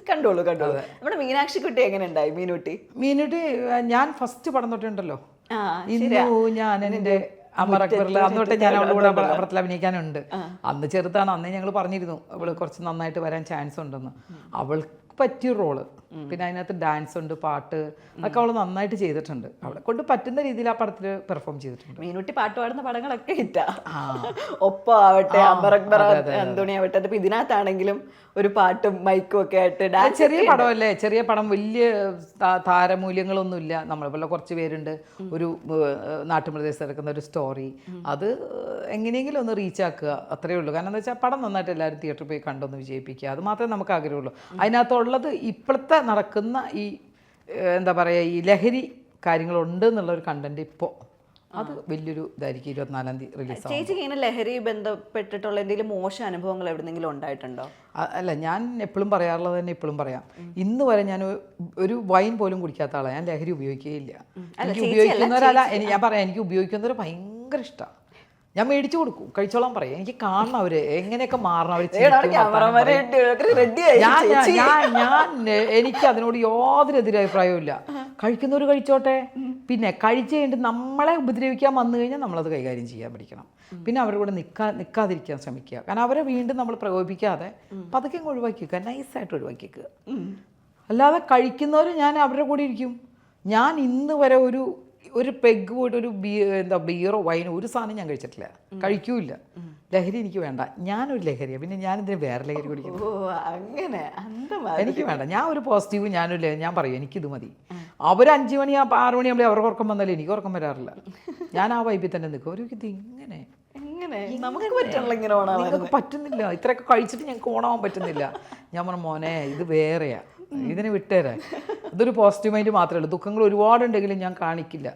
കണ്ടോളൂ കണ്ടോളൂ. നമ്മുടെ മീനാക്ഷി കുട്ടി എങ്ങനെ ഉണ്ടായി? മീനുട്ടി മീനുട്ടി ഞാൻ ഫസ്റ്റ് പടം തൊട്ടുണ്ടല്ലോ ഇന്നു ഞാൻ എന്റെ അമർ അക്ബറിൽ അന്ന് തൊട്ടേ ഞാൻ അവളുടെ കൂടെ പട- അഭിനയിക്കാനുണ്ട്. അന്ന് ചെറുതാണ് അന്ന് ഞങ്ങൾ പറഞ്ഞിരുന്നു അവൾ കുറച്ച് നന്നായിട്ട് വരാൻ ചാൻസ് ഉണ്ടെന്ന്. അവൾക്ക് പറ്റിയ റോൾ പിന്നെ അതിനകത്ത് ഡാൻസ് ഉണ്ട് പാട്ട് അതൊക്കെ അവൾ നന്നായിട്ട് ചെയ്തിട്ടുണ്ട്. അവളെ കൊണ്ട് പറ്റുന്ന രീതിയിൽ ആ പടത്തിൽ പെർഫോം ചെയ്തിട്ടുണ്ട്. മീനുട്ടി പാട്ട് പാടുന്ന പടങ്ങളൊക്കെ ഹിറ്റാ. ഒപ്പം ആവട്ടെ അമർ അക്ബർ അന്തോണി ആവട്ടെ അതിപ്പോ ഇതിനകത്താണെങ്കിലും ഒരു പാട്ടും മൈക്കും ഒക്കെ ആയിട്ട് ഡാൻസ് ചെറിയ പടമല്ലേ? ചെറിയ പടം വലിയ താരമൂല്യങ്ങളൊന്നും താരമൂല്യങ്ങളൊന്നുമില്ല. നമ്മളെപ്പോലെ കുറച്ച് പേരുണ്ട്. ഒരു നാട്ടുപ്രദേശത്ത് നടക്കുന്ന ഒരു സ്റ്റോറി അത് എങ്ങനെയെങ്കിലും ഒന്ന് റീച്ച് ആക്കുക. അത്രേ ഉള്ളൂ. കാരണം എന്താ വെച്ചാൽ പടം നന്നായിട്ട് എല്ലാവരും തിയേറ്ററിൽ പോയി കണ്ടൊന്ന് വിജയിപ്പിക്കുക. അത് മാത്രമേ നമുക്ക് ആഗ്രഹമുള്ളൂ. അതിനകത്തുള്ളത് ഇപ്പോഴത്തെ നടക്കുന്ന ഈ എന്താ പറയുക ഈ ലഹരി കാര്യങ്ങളുണ്ട് എന്നുള്ളൊരു കണ്ടന്റ് ഇപ്പോൾ അത് വലിയൊരു ഇതായിരിക്കും ഇരുപത്തിനാലാം തീയതി റിലീസ് ചേച്ചി ഇങ്ങനെ ലഹരി ബന്ധപ്പെട്ടിട്ടുള്ള എന്തെങ്കിലും മോശം അനുഭവങ്ങൾ എവിടെന്നെങ്കിലും ഉണ്ടായിട്ടുണ്ടോ? അല്ല ഞാൻ എപ്പോഴും പറയാറുള്ളത് തന്നെ ഇപ്പോഴും പറയാം. ഇന്ന് വരെ ഞാൻ ഒരു വൈൻ പോലും കുടിക്കാത്ത ആളാണ് ഞാൻ ലഹരി ഉപയോഗിക്കുകയില്ല എനിക്ക് ഉപയോഗിക്കുന്നവരല്ല ഞാൻ പറയാം എനിക്ക് ഉപയോഗിക്കുന്നവർ ഭയങ്കര ഇഷ്ടമാണ് ഞാൻ മേടിച്ചു കൊടുക്കും. കഴിച്ചോളാൻ പറയാം. എനിക്ക് കാണണം അവർ. എങ്ങനെയൊക്കെ മാറണം അവർ ഞാൻ ഞാൻ- എനിക്ക് അതിനോട് യാതൊരു എതിരഭിപ്രായവും ഇല്ല. കഴിക്കുന്നവർ കഴിച്ചോട്ടെ. പിന്നെ കഴിച്ചു കഴിഞ്ഞിട്ട് നമ്മളെ ഉപദ്രവിക്കാൻ വന്നു കഴിഞ്ഞാൽ നമ്മളത് കൈകാര്യം ചെയ്യാൻ പഠിക്കണം. പിന്നെ അവരുടെ കൂടെ നിൽക്കാ നിൽക്കാതിരിക്കാൻ ശ്രമിക്കുക. കാരണം അവരെ വീണ്ടും നമ്മൾ പ്രകോപിപ്പിക്കാതെ പതുക്കെ ഒഴിവാക്കി വെക്കുക. നൈസായിട്ട് ഒഴിവാക്കി വെക്കുക. അല്ലാതെ കഴിക്കുന്നവർ ഞാൻ അവരുടെ കൂടെ ഇരിക്കും. ഞാൻ ഇന്ന് വരെ ഒരു ഒരു പെഗ് പോയിട്ട് ഒരു ബീ എന്താ ബിയറോ വൈനോ ഒരു സാധനം ഞാൻ കഴിച്ചിട്ടില്ല. കഴിക്കൂല ലഹരി എനിക്ക് വേണ്ട. ഞാനൊരു ലഹരിയാണ് പിന്നെ ഞാൻ ഇതിന് വേറെ ലഹരി കുടിക്കുന്നു അങ്ങനെ. എനിക്ക് വേണ്ട. ഞാൻ ഒരു പോസിറ്റീവ് ഞാനൊരു ഞാൻ പറയും എനിക്കിത് മതി. അവർ അഞ്ച് മണി ആ ആറ് മണിയാകുമ്പോൾ അവർക്ക് ഉറക്കം വന്നാലും എനിക്ക് ഉറക്കം വരാറില്ല. ഞാൻ ആ വൈബിൽ തന്നെ നിൽക്കും. അവർക്ക് ഇത് ഇങ്ങനെ. നിങ്ങൾക്ക് പറ്റുന്നില്ല. ഇത്രയൊക്കെ കഴിച്ചിട്ട് ഞങ്ങൾക്ക് ഓണാവാൻ പറ്റുന്നില്ല. ഞാൻ പറഞ്ഞു മോനെ ഇത് വേറെയാ. ഇതിനെ വിട്ടേരെ. ഇതൊരു പോസിറ്റീവ് മൈൻഡ് മാത്രമേ ഉള്ളൂ. ദുഃഖങ്ങൾ ഒരുപാടുണ്ടെങ്കിലും ഞാൻ കാണിക്കില്ല.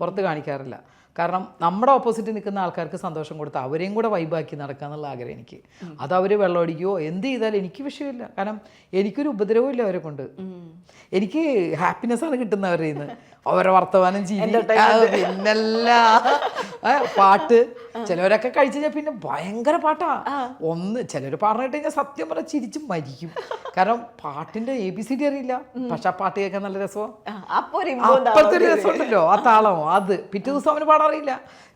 പുറത്ത് കാണിക്കാറില്ല. കാരണം നമ്മുടെ ഓപ്പോസിറ്റ് നിൽക്കുന്ന ആൾക്കാർക്ക് സന്തോഷം കൊടുത്ത് അവരെയും കൂടെ വൈബാക്കി നടക്കുക എന്നുള്ള ആഗ്രഹം എനിക്ക്. അത് അവർ വെള്ളമടിക്കുകയോ എന്ത് ചെയ്താലും എനിക്ക് വിഷയമില്ല. കാരണം എനിക്കൊരു ഉപദ്രവവും ഇല്ല അവരെ കൊണ്ട്. എനിക്ക് ഹാപ്പിനെസ് ആണ് കിട്ടുന്നത് അവരുടെ നിന്ന് അവരെ വർത്തമാനം പിന്നല്ല. പാട്ട്. ചിലവരൊക്കെ കഴിച്ചു കഴിഞ്ഞാൽ പിന്നെ ഭയങ്കര പാട്ടാ. ഒന്ന് ചിലർ പറഞ്ഞിട്ട് കഴിഞ്ഞാൽ സത്യം പറഞ്ഞാൽ ചിരിച്ച് മരിക്കും. കാരണം പാട്ടിന്റെ എ ബി സി ഡി അറിയില്ല. പക്ഷെ ആ പാട്ട് കേൾക്കാൻ നല്ല രസമാണ് ആ, അപ്പൊ ഒരു അപ്പോഴത്തെ ഒരു രസമുണ്ടല്ലോ ആ താളം അത്. പിറ്റേ ദിവസം അവന് പാടാറിയില്ല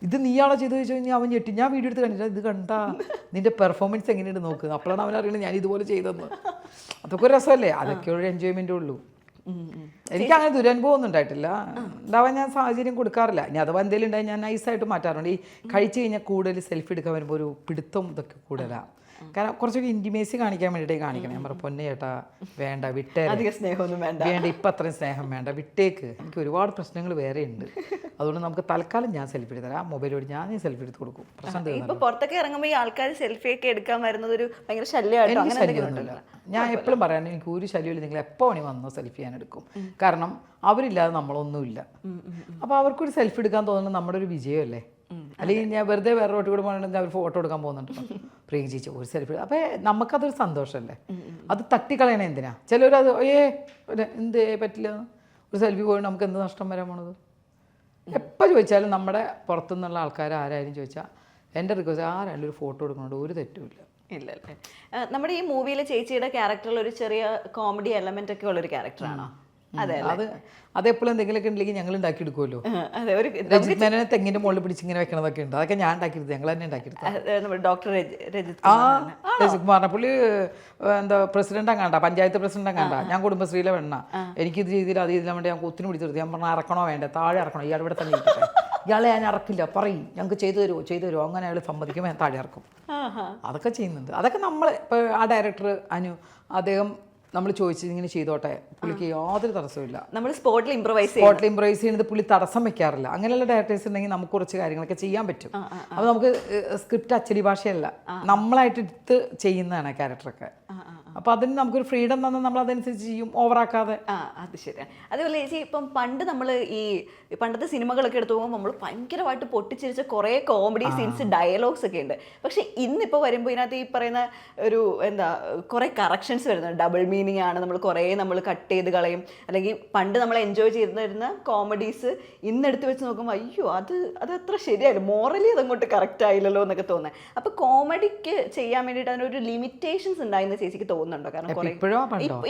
ഇത് നീയാളോ ചെയ്ത് ചോദിച്ചു കഴിഞ്ഞാൽ അവൻ ഞെട്ടി. ഞാൻ വീഡിയോ എടുത്ത് കണ്ടില്ല ഇത് കണ്ടാ നിന്റെ പെർഫോമൻസ് എങ്ങനെയുണ്ട് നോക്ക്. അപ്പോഴാണ് അവൻ അറിയണത് ഞാൻ ഇതുപോലെ ചെയ്തെന്ന്. അതൊക്കെ ഒരു രസമല്ലേ? അതൊക്കെ ഒരു എൻജോയ്മെന്റേ ഉള്ളൂ. എനിക്ക് അങ്ങനെ ദുരനുഭവം ഒന്നും ഉണ്ടായിട്ടില്ല ഉണ്ടാവാൻ ഞാൻ സാഹചര്യം കൊടുക്കാറില്ല. ഇനി അഥവാ എന്തെങ്കിലും ഉണ്ടായി ഞാൻ നൈസായിട്ട് മാറ്റാറുണ്ട്. ഈ കഴിച്ചു കഴിഞ്ഞാൽ കൂടുതൽ സെൽഫി എടുക്കാൻ വരുമ്പോൾ ഒരു പിടുത്തം ഇതൊക്കെ കൂടുതലാണ് കാരണം കുറച്ചൊക്കെ ഇന്റിമേസി കാണിക്കാൻ വേണ്ടിയിട്ടേ കാണിക്കണം. ഞാൻ പറഞ്ഞു പൊന്നെ ചേട്ടാ വേണ്ട വിട്ടേ അധിക സ്നേഹമൊന്നും വേണ്ട. വേണ്ട ഇപ്പം അത്രയും സ്നേഹം വേണ്ട. വിട്ടേക്ക്. എനിക്ക് ഒരുപാട് പ്രശ്നങ്ങൾ വേറെ ഉണ്ട്. അതുകൊണ്ട് നമുക്ക് തൽക്കാലം ഞാൻ സെൽഫി എടുത്ത് തരാം. മൊബൈലോട് ഞാൻ സെൽഫി എടുത്ത് കൊടുക്കും. പ്രശ്നം ഇപ്പൊ പുറത്തൊക്കെ ഇറങ്ങുമ്പോൾ ഈ ആൾക്കാർ സെൽഫി ഒക്കെ എടുക്കാൻ വരുന്നത് ഒരു ഭയങ്കര ശല്യമായിട്ടോ? ഞാൻ എപ്പോഴും പറയാൻ എനിക്ക് ഒരു ശല്യമില്ല നിങ്ങൾ എപ്പോൾ വേണി വന്നോ സെൽഫി ഞാൻ എടുക്കും. കാരണം അവരില്ലാതെ നമ്മളൊന്നുമില്ല. അപ്പോൾ അവർക്കൊരു സെൽഫി എടുക്കാൻ തോന്നുന്നത് നമ്മുടെ ഒരു വിജയമല്ലേ? അല്ലെങ്കിൽ ഞാൻ വെറുതെ വേറെ റോട്ടിൽ കൂടെ പോകണമെങ്കിൽ അവർ ഫോട്ടോ എടുക്കാൻ പോകുന്നുണ്ട് ചേച്ചി ഒരു സെൽഫി അപ്പോൾ നമുക്കതൊരു സന്തോഷമല്ലേ അത് തട്ടിക്കളയണേ എന്തിനാ? ചിലരത് ഏ എന്ത് പറ്റില്ല? ഒരു സെൽഫി പോയി നമുക്ക് എന്ത് നഷ്ടം വരാൻ പോണത്? എപ്പോൾ ചോദിച്ചാലും നമ്മുടെ പുറത്തുനിന്നുള്ള ആൾക്കാർ ആരായാലും ചോദിച്ചാൽ എന്റെ റിക്വസ്റ്റ് ആരായാലും ഒരു ഫോട്ടോ എടുക്കണോണ്ട് ഒരു തെറ്റുമില്ല ഇല്ല. അല്ലേ നമ്മുടെ ഈ മൂവിയിലെ ചേച്ചിയുടെ ക്യാരക്ടറിൽ ഒരു ചെറിയ കോമഡി എലമെന്റ് ഒക്കെ ഉള്ളൊരു ക്യാരക്ടറാണോ അതെ അത്. ഒക്കെ എന്തെങ്കിലുമൊക്കെ ഉണ്ടെങ്കിൽ ഞങ്ങൾ ഉണ്ടാക്കി എടുക്കുമല്ലോ. രജിത് മേനോനെ തെങ്ങിന്റെ മുകളിൽ പിടിച്ച് ഇങ്ങനെ വെക്കണതൊക്കെ ഉണ്ട്. അതൊക്കെ ഞാൻ ഉണ്ടാക്കിയെടുത്ത് ഞങ്ങൾ തന്നെ ഉണ്ടാക്കിയെടുത്തു ഡോക്ടർ രജിത് ആ രജിത് കുമാറിനെ പുള്ളി എന്താ പ്രസിഡന്റ് അങ്ങാണ്ട പഞ്ചായത്ത് പ്രസിഡന്റ് അങ്ങാണ്ട. ഞാൻ കുടുംബശ്രീയിലെ വെണ്ണ ഇത് ചെയ്തില്ല അത് ചെയ്തില്ല വേണ്ടി ഞാൻ കുത്തിന് പിടിച്ചെടുത്തു ഞാൻ പറഞ്ഞാൽ ഇറക്കണോ വേണ്ട? താഴെ ഇറക്കണോ ഇയാൾ ഇവിടെ തന്നെ ഇരിക്കട്ടെ. ഇയാളെ ഞാൻ ഇറക്കില്ല പറയും ഞങ്ങൾക്ക് ചെയ്തു തരുമോ ചെയ്തു തരുമോ അങ്ങനെ അയാൾ സമ്മതിക്കുമ്പോൾ ഞാൻ താഴെ ഇറക്കും. അതൊക്കെ ചെയ്യുന്നുണ്ട്. അതൊക്കെ നമ്മൾ ഇപ്പോൾ ആ ഡയറക്ടർ അനു അദ്ദേഹം നമ്മൾ ചോദിച്ചത് ഇങ്ങനെ ചെയ്തോട്ടെ? പുള്ളിക്ക് യാതൊരു തടസ്സമില്ല നമ്മൾ സ്പോട്ടിൽ ഇംപ്രവൈസ് സ്പോട്ടിൽ ഇംപ്രൈസ് ചെയ്യുന്നത് പുള്ളി തടസ്സം വെക്കാറില്ല. അങ്ങനെയുള്ള ഡയറക്ടേഴ്സ് ഉണ്ടെങ്കിൽ നമുക്ക് കുറച്ച് കാര്യങ്ങളൊക്കെ ചെയ്യാൻ പറ്റും. അപ്പോൾ നമുക്ക് സ്ക്രിപ്റ്റ് അച്ചടി ഭാഷയല്ല. നമ്മളായിട്ട് എടുത്ത് ചെയ്യുന്നതാണ് ക്യാരക്ടറൊക്കെ അപ്പോൾ അതിന് നമുക്കൊരു ഫ്രീഡം തന്നെ നമ്മൾ അതനുസരിച്ച് ചെയ്യും ഓവറാക്കാതെ ആ അത് ശരിയാണ് അതേപോലെ ചേച്ചി ഇപ്പം പണ്ട് നമ്മൾ ഈ പണ്ടത്തെ സിനിമകളൊക്കെ എടുത്തു പോകുമ്പോൾ നമ്മൾ ഭയങ്കരമായിട്ട് പൊട്ടിച്ചിരിച്ച കുറേ കോമഡി സീൻസ് ഡയലോഗ്സ് ഒക്കെ ഉണ്ട്. പക്ഷെ ഇന്നിപ്പോൾ വരുമ്പോൾ ഇതിനകത്ത് ഈ പറയുന്ന ഒരു എന്താ കുറേ കറക്ഷൻസ് വരുന്നുണ്ട്. ഡബിൾ മീനിങ് ആണ് നമ്മൾ കുറേ നമ്മൾ കട്ട് ചെയ്ത് കളയും. അല്ലെങ്കിൽ പണ്ട് നമ്മൾ എൻജോയ് ചെയ്തിരുന്ന കോമഡീസ് ഇന്ന് എടുത്ത് വെച്ച് നോക്കുമ്പോൾ അയ്യോ അത് അത് അത്ര ശരിയായില്ല. മോറലി അതങ്ങോട്ട് കറക്റ്റ് ആയില്ലല്ലോ എന്നൊക്കെ തോന്നുന്നത് അപ്പോൾ കോമഡിക്ക് ചെയ്യാൻ വേണ്ടിയിട്ട് അതിനൊരു ലിമിറ്റേഷൻസ് ഉണ്ടായിരുന്നു ചേച്ചിക്ക് തോന്നുന്നുണ്ടോ കാരണം ഇപ്പോഴും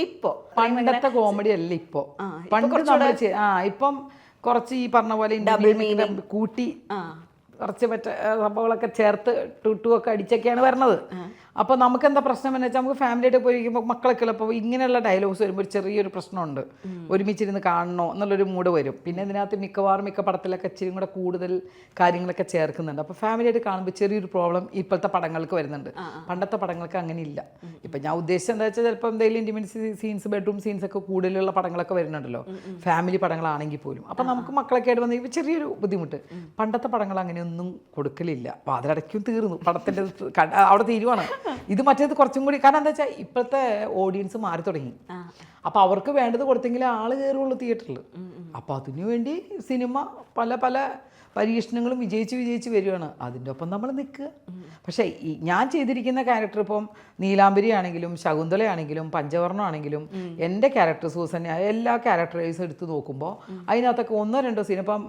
ഇപ്പോ പണ്ടത്തെ കോമഡി അല്ല ഇപ്പോ. പണ്ട് നമ്മൾ ആ ഇപ്പം കുറച്ച് ഈ പറഞ്ഞ പോലെ കൂട്ടി കുറച്ച് മറ്റേ സംഭവങ്ങളൊക്കെ ചേർത്ത് ടുട്ടു ഒക്കെ അടിച്ചൊക്കെയാണ് വരണത് അപ്പോൾ നമുക്ക് എന്താ പ്രശ്നം എന്ന് വെച്ചാൽ നമുക്ക് ഫാമിലി ആയിട്ട് പോയിരിക്കുമ്പോൾ മക്കളൊക്കെ ഉള്ളപ്പോൾ ഇങ്ങനെയുള്ള ഡയലോഗ്സ് വരുമ്പോൾ ഒരു ചെറിയൊരു പ്രശ്നമുണ്ട്. ഒരുമിച്ചിരുന്ന് കാണണോ എന്നുള്ളൊരു മൂഡ് വരും. പിന്നെ ഇതിനകത്ത് മിക്കവാറും മിക്ക പടത്തിലൊക്കെ ഇച്ചിരി കൂടെ കൂടുതൽ കാര്യങ്ങളൊക്കെ ചേർക്കുന്നുണ്ട്. അപ്പോൾ ഫാമിലിയായിട്ട് കാണുമ്പോൾ ചെറിയൊരു പ്രോബ്ലം ഇപ്പോഴത്തെ പടങ്ങൾക്ക് വരുന്നുണ്ട്. പണ്ടത്തെ പടങ്ങൾക്ക് അങ്ങനെ ഇല്ല ഇപ്പം ഞാൻ ഉദ്ദേശിച്ചത് എന്താ വെച്ചാൽ ചിലപ്പോൾ എന്തെങ്കിലും ഇന്റിമേറ്റ് സീൻസ് ബെഡ്റൂം സീൻസ് ഒക്കെ കൂടുതലുള്ള പടങ്ങളൊക്കെ വരുന്നുണ്ടല്ലോ. ഫാമിലി പടങ്ങളാണെങ്കിൽ പോലും. അപ്പം നമുക്ക് മക്കളൊക്കെ ആയിട്ട് വന്ന് ചെറിയൊരു ബുദ്ധിമുട്ട്. പണ്ടത്തെ പടങ്ങൾ അങ്ങനെയൊന്നും കൊടുക്കലില്ല. അപ്പോൾ അതിലടയ്ക്കും തീർന്നു പടത്തിന്റെ അവിടെ തീരുവാണ്. ഇത് മറ്റേത് കുറച്ചും കൂടി. കാരണം എന്താ വെച്ചാൽ ഇപ്പോഴത്തെ ഓഡിയൻസ് മാറി തുടങ്ങി. അപ്പോൾ അവർക്ക് വേണ്ടത് കൊടുത്തെങ്കിലേ ആൾ കയറുള്ളൂ തിയേറ്ററിൽ അപ്പോൾ അതിനു വേണ്ടി സിനിമ പല പല പരീക്ഷണങ്ങളും വിജയിച്ച് വിജയിച്ച് വരുവാണ് അതിന്റെ ഒപ്പം നമ്മൾ നിൽക്കുക. പക്ഷേ ഈ ഞാൻ ചെയ്തിരിക്കുന്ന ക്യാരക്ടർ ഇപ്പം നീലാംബരി ആണെങ്കിലും ശകുന്തളയാണെങ്കിലും പഞ്ചവർണമാണെങ്കിലും എന്റെ ക്യാരക്ടർ സൂസൻ എല്ലാ ക്യാരക്ടറൈസ് എടുത്ത് നോക്കുമ്പോൾ അതിനകത്തൊക്കെ ഒന്നോ രണ്ടോ സീൻ ഇപ്പം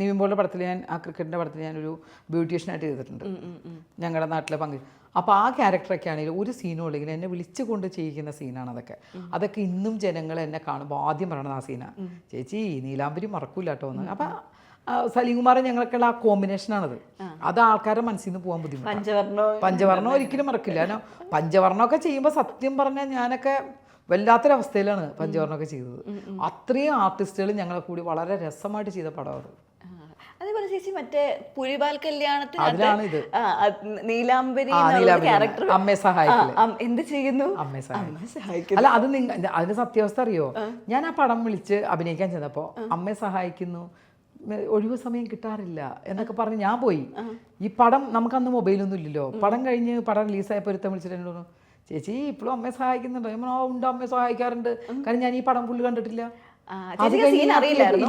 നിവിമ്പോളുടെ പടത്തിൽ ഞാൻ ആ ക്രിക്കറ്റിന്റെ പടത്തിൽ ഞാനൊരു ബ്യൂട്ടീഷ്യനായിട്ട് ചെയ്തിട്ടുണ്ട്. ഞങ്ങളുടെ നാട്ടിലെ പങ്ക്. അപ്പോൾ ആ ക്യാരക്ടറൊക്കെ ആണെങ്കിലും ഒരു സീനും ഇല്ലെങ്കിൽ എന്നെ വിളിച്ചുകൊണ്ട് ചെയ്യിക്കുന്ന സീനാണ് അതൊക്കെ. അതൊക്കെ ഇന്നും ജനങ്ങൾ എന്നെ കാണുമ്പോൾ ആദ്യം പറയണത് ആ സീനാണ് ചേച്ചി നീലാംബരി മറക്കൂല കേട്ടോ എന്ന്. അപ്പം സലീംകുമാർ ഞങ്ങൾക്കുള്ള ആ കോമ്പിനേഷനാണത് അത് ആൾക്കാരുടെ മനസ്സിൽ നിന്ന് പോകാൻ ബുദ്ധിമുട്ട് പഞ്ചവർണവും പഞ്ചവർണം ഒരിക്കലും മറക്കില്ല. കാരണം പഞ്ചവർണമൊക്കെ ചെയ്യുമ്പോൾ സത്യം പറഞ്ഞാൽ ഞാനൊക്കെ വല്ലാത്തൊരവസ്ഥയിലാണ് പഞ്ചവർണമൊക്കെ ചെയ്തത്. അത്രയും ആർട്ടിസ്റ്റുകൾ ഞങ്ങളെ കൂടി വളരെ രസമായിട്ട് ചെയ്ത പടമാണ് അതേപോലെ ചേച്ചി മറ്റേ പുലിപാൽ. നീലാംബരി ക്യാരക്ടർ അമ്മയെ സഹായിക്കൽ. എന്ത് ചെയ്യുന്നു? അമ്മയെ സഹായിക്കും അല്ല അത് അതിന്റെ സത്യാവസ്ഥ അറിയോ? ഞാൻ ആ പടം വിളിച്ച് അഭിനയിക്കാൻ ചെന്നപ്പോ അമ്മയെ സഹായിക്കുന്നു. ഒഴിവ് സമയം കിട്ടാറില്ല എന്നൊക്കെ പറഞ്ഞ് ഞാൻ പോയി. ഈ പടം നമുക്ക് അന്ന് മൊബൈലൊന്നും ഇല്ലല്ലോ. പടം കഴിഞ്ഞ് പടം റിലീസായപ്പോൾ ഒരുത്തം വിളിച്ചിട്ട് എന്നോട് ചേച്ചി ഇപ്പോഴും അമ്മയെ സഹായിക്കുന്നുണ്ടോ. ഞാൻ ആ ഉണ്ട് അമ്മയെ സഹായിക്കാറുണ്ട്. കാരണം ഞാൻ ഈ പടം പുള്ളി കണ്ടിട്ടില്ല. അത്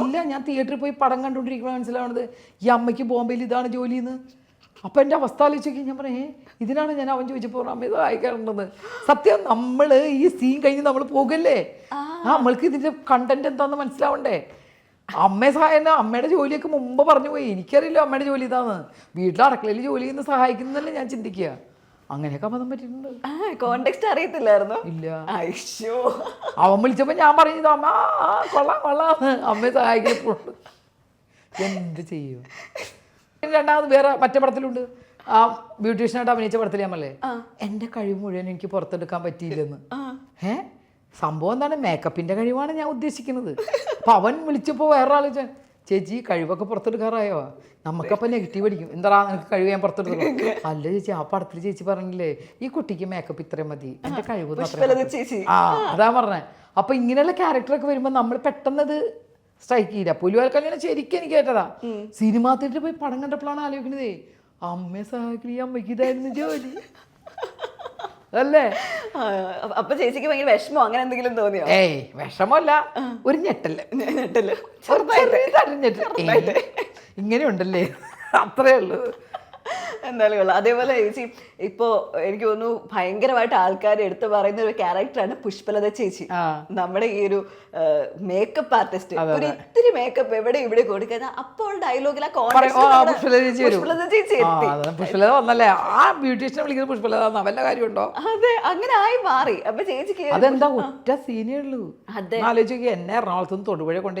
ഇല്ല ഞാൻ തിയേറ്ററിൽ പോയി പടം കണ്ടുകൊണ്ടിരിക്കുമ്പോൾ മനസ്സിലാവണത് ഈ അമ്മയ്ക്ക് ബോംബെയിൽ ഇതാണ് ജോലി എന്ന് അപ്പം എന്റെ അവസ്ഥ ആലോചിച്ച് ഞാൻ പറഞ്ഞേ ഇതിനാണ് ഞാൻ അവൻ ചോദിച്ചപ്പോൾ അമ്മ ഇത് വായിക്കാറുണ്ടെന്ന് സത്യം നമ്മൾ ഈ സീൻ കഴിഞ്ഞ് നമ്മൾ പോകല്ലേ? ആ. നമ്മൾക്ക് ഇതിന്റെ കണ്ടന്റ് എന്താണെന്ന് മനസ്സിലാവണ്ടേ? അമ്മയെ സഹായം അമ്മയുടെ ജോലിയൊക്കെ മുമ്പ് പറഞ്ഞു പോയി. എനിക്കറിയില്ല അമ്മയുടെ ജോലി ഇതാന്ന്. വീട്ടിൽ അടുക്കളയിൽ ജോലി ചെയ്യുന്ന സഹായിക്കുന്നതല്ലേ ഞാൻ ചിന്തിക്കുക. അങ്ങനെയൊക്കെ അബദ്ധം പറ്റിയിട്ടുണ്ട്. കോണ്ടെക്സ്റ്റ് അറിയത്തില്ലായിരുന്നു. ഇല്ല. അയ്യോ. അവൻ വിളിച്ചപ്പോ ഞാൻ പറഞ്ഞത് അമ്മ കൊള്ളാം കൊള്ളാം. അമ്മയെ സഹായിക്കപ്പോഴുണ്ട് എന്ത് ചെയ്യും? രണ്ടാമത് വേറെ മറ്റേ പടത്തിലുണ്ട്. ആ ബ്യൂട്ടീഷ്യനായിട്ട് അഭിനയിച്ച പടത്തിൽ ഞാൻ എന്റെ കഴിവ് മുഴുവൻ എനിക്ക് പുറത്തെടുക്കാൻ പറ്റിയില്ലെന്ന്. ഏ? സംഭവം എന്താണ്? മേക്കപ്പിന്റെ കഴിവാണ് ഞാൻ ഉദ്ദേശിക്കുന്നത്. അപ്പൊ അവൻ വിളിച്ചപ്പോൾ വേറെ ആൾ ചേച്ചി കഴിവൊക്കെ പുറത്തെടുക്കാറായോ? നമുക്കപ്പോൾ നെഗറ്റീവ് അടിക്കും. എന്താ നിനക്ക് കഴിവ് ഞാൻ പുറത്തെടുക്കും അല്ല ചേച്ചി ആ പടത്തിൽ ചേച്ചി പറഞ്ഞില്ലേ ഈ കുട്ടിക്ക് മേക്കപ്പ് ഇത്രയും മതി. എന്റെ കഴിവ് ഒന്ന് അത്രയും പുഷ്പലത മതി." ചേച്ചി. ആ അതാ പറഞ്ഞേ. അപ്പൊ ഇങ്ങനെയുള്ള ക്യാരക്ടറൊക്കെ വരുമ്പോൾ നമ്മൾ പെട്ടെന്നത് സ്ട്രൈക്ക് ചെയ്യില്ല. പുലിവാൽ കല്യാണം ശരിക്കും എനിക്ക് കേട്ടതാ. സിനിമ തിയേറ്ററിൽ പോയി പടം കണ്ടപ്പോഴാണ് ആലോചിക്കുന്നതേ. അമ്മയെ സഹായിക്കുന്ന ഈ അമ്മയ്ക്ക് ഇതായിരുന്നു ജോലി. അല്ലേ അപ്പൊ ചേച്ചിക്ക് ഭയങ്കര വിഷമോ? അങ്ങനെ എന്തെങ്കിലും തോന്നിയോ? ഏയ് വിഷമല്ല. ഒരു ഞെട്ടൽ. ഞെട്ടൽ. ഇങ്ങനെ ഉണ്ടല്ലേ അത്രേ ഉള്ളൂ. എന്തായാലും കൊള്ളാം. അതേപോലെ ചേച്ചി ഇപ്പോ എനിക്ക് തോന്നുന്നു ഭയങ്കരമായിട്ട് ആൾക്കാർ എടുത്തു പറയുന്ന ഒരു ക്യാരക്ടറാണ് പുഷ്പലത ചേച്ചി. നമ്മുടെ ഈ ഒരു മേക്കപ്പ് ആർട്ടിസ്റ്റ് ഒരു ഇത്തിരി മേക്കപ്പ് എവിടെ ഇവിടെ കൊടുക്കുക അപ്പോൾ ഡയലോഗിൽ പുഷ്പലത ചേച്ചി പുഷ്പലത വന്നല്ലേ? ആ ബ്യൂട്ടീഷ്യനെ വിളിക്കുന്നത് പുഷ്പലത വല്ല കാര്യമുണ്ടോ? അതെ അങ്ങനെ ആയി മാറി. അപ്പൊ ചേച്ചിക്ക് അതെന്താ ഒറ്റ സീനേ ഉള്ളൂ. അതെ. ആലോചിക്കുക എന്നെ എറണാകുളത്ത് നിന്ന് തൊടുപുഴ കൊണ്ട്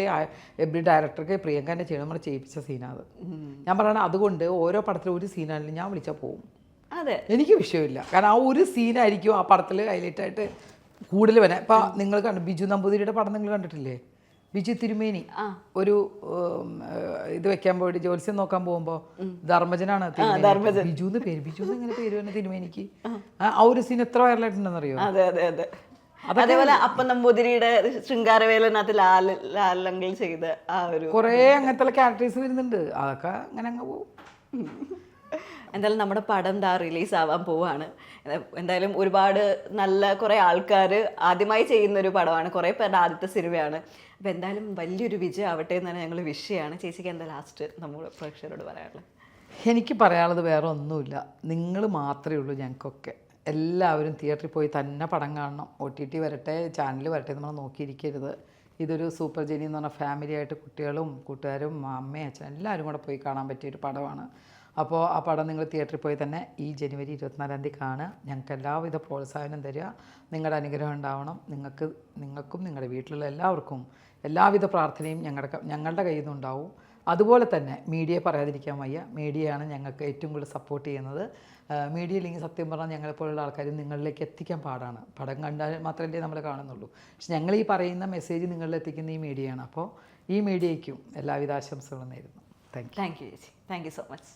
എബ്രി ഡയറക്ടർക്ക് പ്രിയങ്കനെ ചെയ്യണം നമ്മൾ ചെയ്യിപ്പിച്ച സീനാണ് അത്. ഞാൻ പറയണ അതുകൊണ്ട് ഓരോ പടത്തിലും ഒരു സീനാണെങ്കിലും ഞാൻ വിളിച്ചാൽ പോകും അതെ. എനിക്ക് വിഷയമില്ല. കാരണം ആ ഒരു സീനായിരിക്കും ആ പടത്തിൽ ഹൈലൈറ്റ് ആയിട്ട് കൂടുതൽ വരാൻ. ഇപ്പം നിങ്ങൾ കണ്ടു ബിജു നമ്പൂതിരിയുടെ പടം നിങ്ങൾ കണ്ടിട്ടില്ലേ? ബിജു തിരുമേനി. ഒരു ഇത് വെക്കാൻ പോയിട്ട് ജോത്സ്യം നോക്കാൻ പോകുമ്പോൾ ധർമ്മജനാണ്. ബിജു എന്ന് പേര് ബിജു എന്ന് എങ്ങനെ പേര് തന്നെ തിരുമേനിക്ക്? ആ. ആ ഒരു സീൻ എത്ര വൈറലായിട്ടുണ്ടെന്നറിയോ? അതെ അതെ അതെ. അതേപോലെ അപ്പൻ നമ്പൂതിരിയുടെ ശൃംഗാരവേലനകത്ത് ലാൽ ലാലങ്കിൽ ചെയ്ത ആ ഒരു കുറേ അങ്ങനത്തെ ക്യാരക്ടേഴ്സ് വരുന്നുണ്ട്. അതൊക്കെ അങ്ങനെ അങ്ങ് പോകും എന്തായാലും നമ്മുടെ പടം ദാ റിലീസ് ആവാൻ പോവാണ് എന്തായാലും ഒരുപാട് നല്ല കുറേ ആൾക്കാർ ആദ്യമായി ചെയ്യുന്ന ഒരു പടമാണ്. കുറേ പേരുടെ ആദ്യത്തെ സിനിമയാണ്. അപ്പോൾ എന്തായാലും വലിയൊരു വിജയം ആവട്ടെ എന്നാണ് ഞങ്ങൾ വിഷയമാണ് ചേച്ചിക്ക് എന്താ ലാസ്റ്റ് നമ്മുടെ പ്രേക്ഷകരോട് പറയാനുള്ളത്? എനിക്ക് പറയാനുള്ളത് വേറെ ഒന്നുമില്ല. നിങ്ങൾ മാത്രമേ ഉള്ളൂ ഞങ്ങൾക്കൊക്കെ. എല്ലാവരും തിയേറ്ററിൽ പോയി തന്നെ പടം കാണണം. ഒ ടി ടി വരട്ടെ ചാനൽ വരട്ടെ നമ്മൾ നോക്കിയിരിക്കരുത്. ഇതൊരു സൂപ്പർ ജെനി എന്ന് പറഞ്ഞ ഫാമിലിയായിട്ട് കുട്ടികളും കൂട്ടുകാരും അമ്മയും അച്ഛനും എല്ലാവരും കൂടെ പോയി കാണാൻ പറ്റിയ ഒരു പടമാണ്. അപ്പോൾ ആ പടം നിങ്ങൾ തിയേറ്ററിൽ പോയി തന്നെ ഈ ജനുവരി ഇരുപത്തിനാലാം തീയതി കാണുക. ഞങ്ങൾക്ക് എല്ലാവിധ പ്രോത്സാഹനം തരിക. നിങ്ങളുടെ അനുഗ്രഹം ഉണ്ടാവണം. നിങ്ങൾക്ക് നിങ്ങൾക്കും നിങ്ങളുടെ വീട്ടിലുള്ള എല്ലാവർക്കും എല്ലാവിധ പ്രാർത്ഥനയും ഞങ്ങളുടെ ഞങ്ങളുടെ കയ്യിൽ നിന്നുണ്ടാവും അതുപോലെ തന്നെ മീഡിയയെ പറയാതിരിക്കാൻ വയ്യ. മീഡിയയാണ് ഞങ്ങൾക്ക് ഏറ്റവും കൂടുതൽ സപ്പോർട്ട് ചെയ്യുന്നത്. മീഡിയ ഇല്ലെങ്കിൽ സത്യം പറഞ്ഞാൽ ഞങ്ങളെപ്പോലുള്ള ആൾക്കാർ നിങ്ങളിലേക്ക് എത്തിക്കാൻ പാടാണ്. പടം കണ്ടാൽ മാത്രമല്ലേ നമ്മൾ കാണുന്നുള്ളൂ. പക്ഷെ ഞങ്ങൾ ഈ പറയുന്ന മെസ്സേജ് നിങ്ങളിൽ എത്തിക്കുന്ന ഈ മീഡിയയാണ്. അപ്പോൾ ഈ മീഡിയയ്ക്കും എല്ലാവിധ ആശംസകളും നേരുന്നു. താങ്ക് യു താങ്ക് യു ചേച്ചി. Thank you so much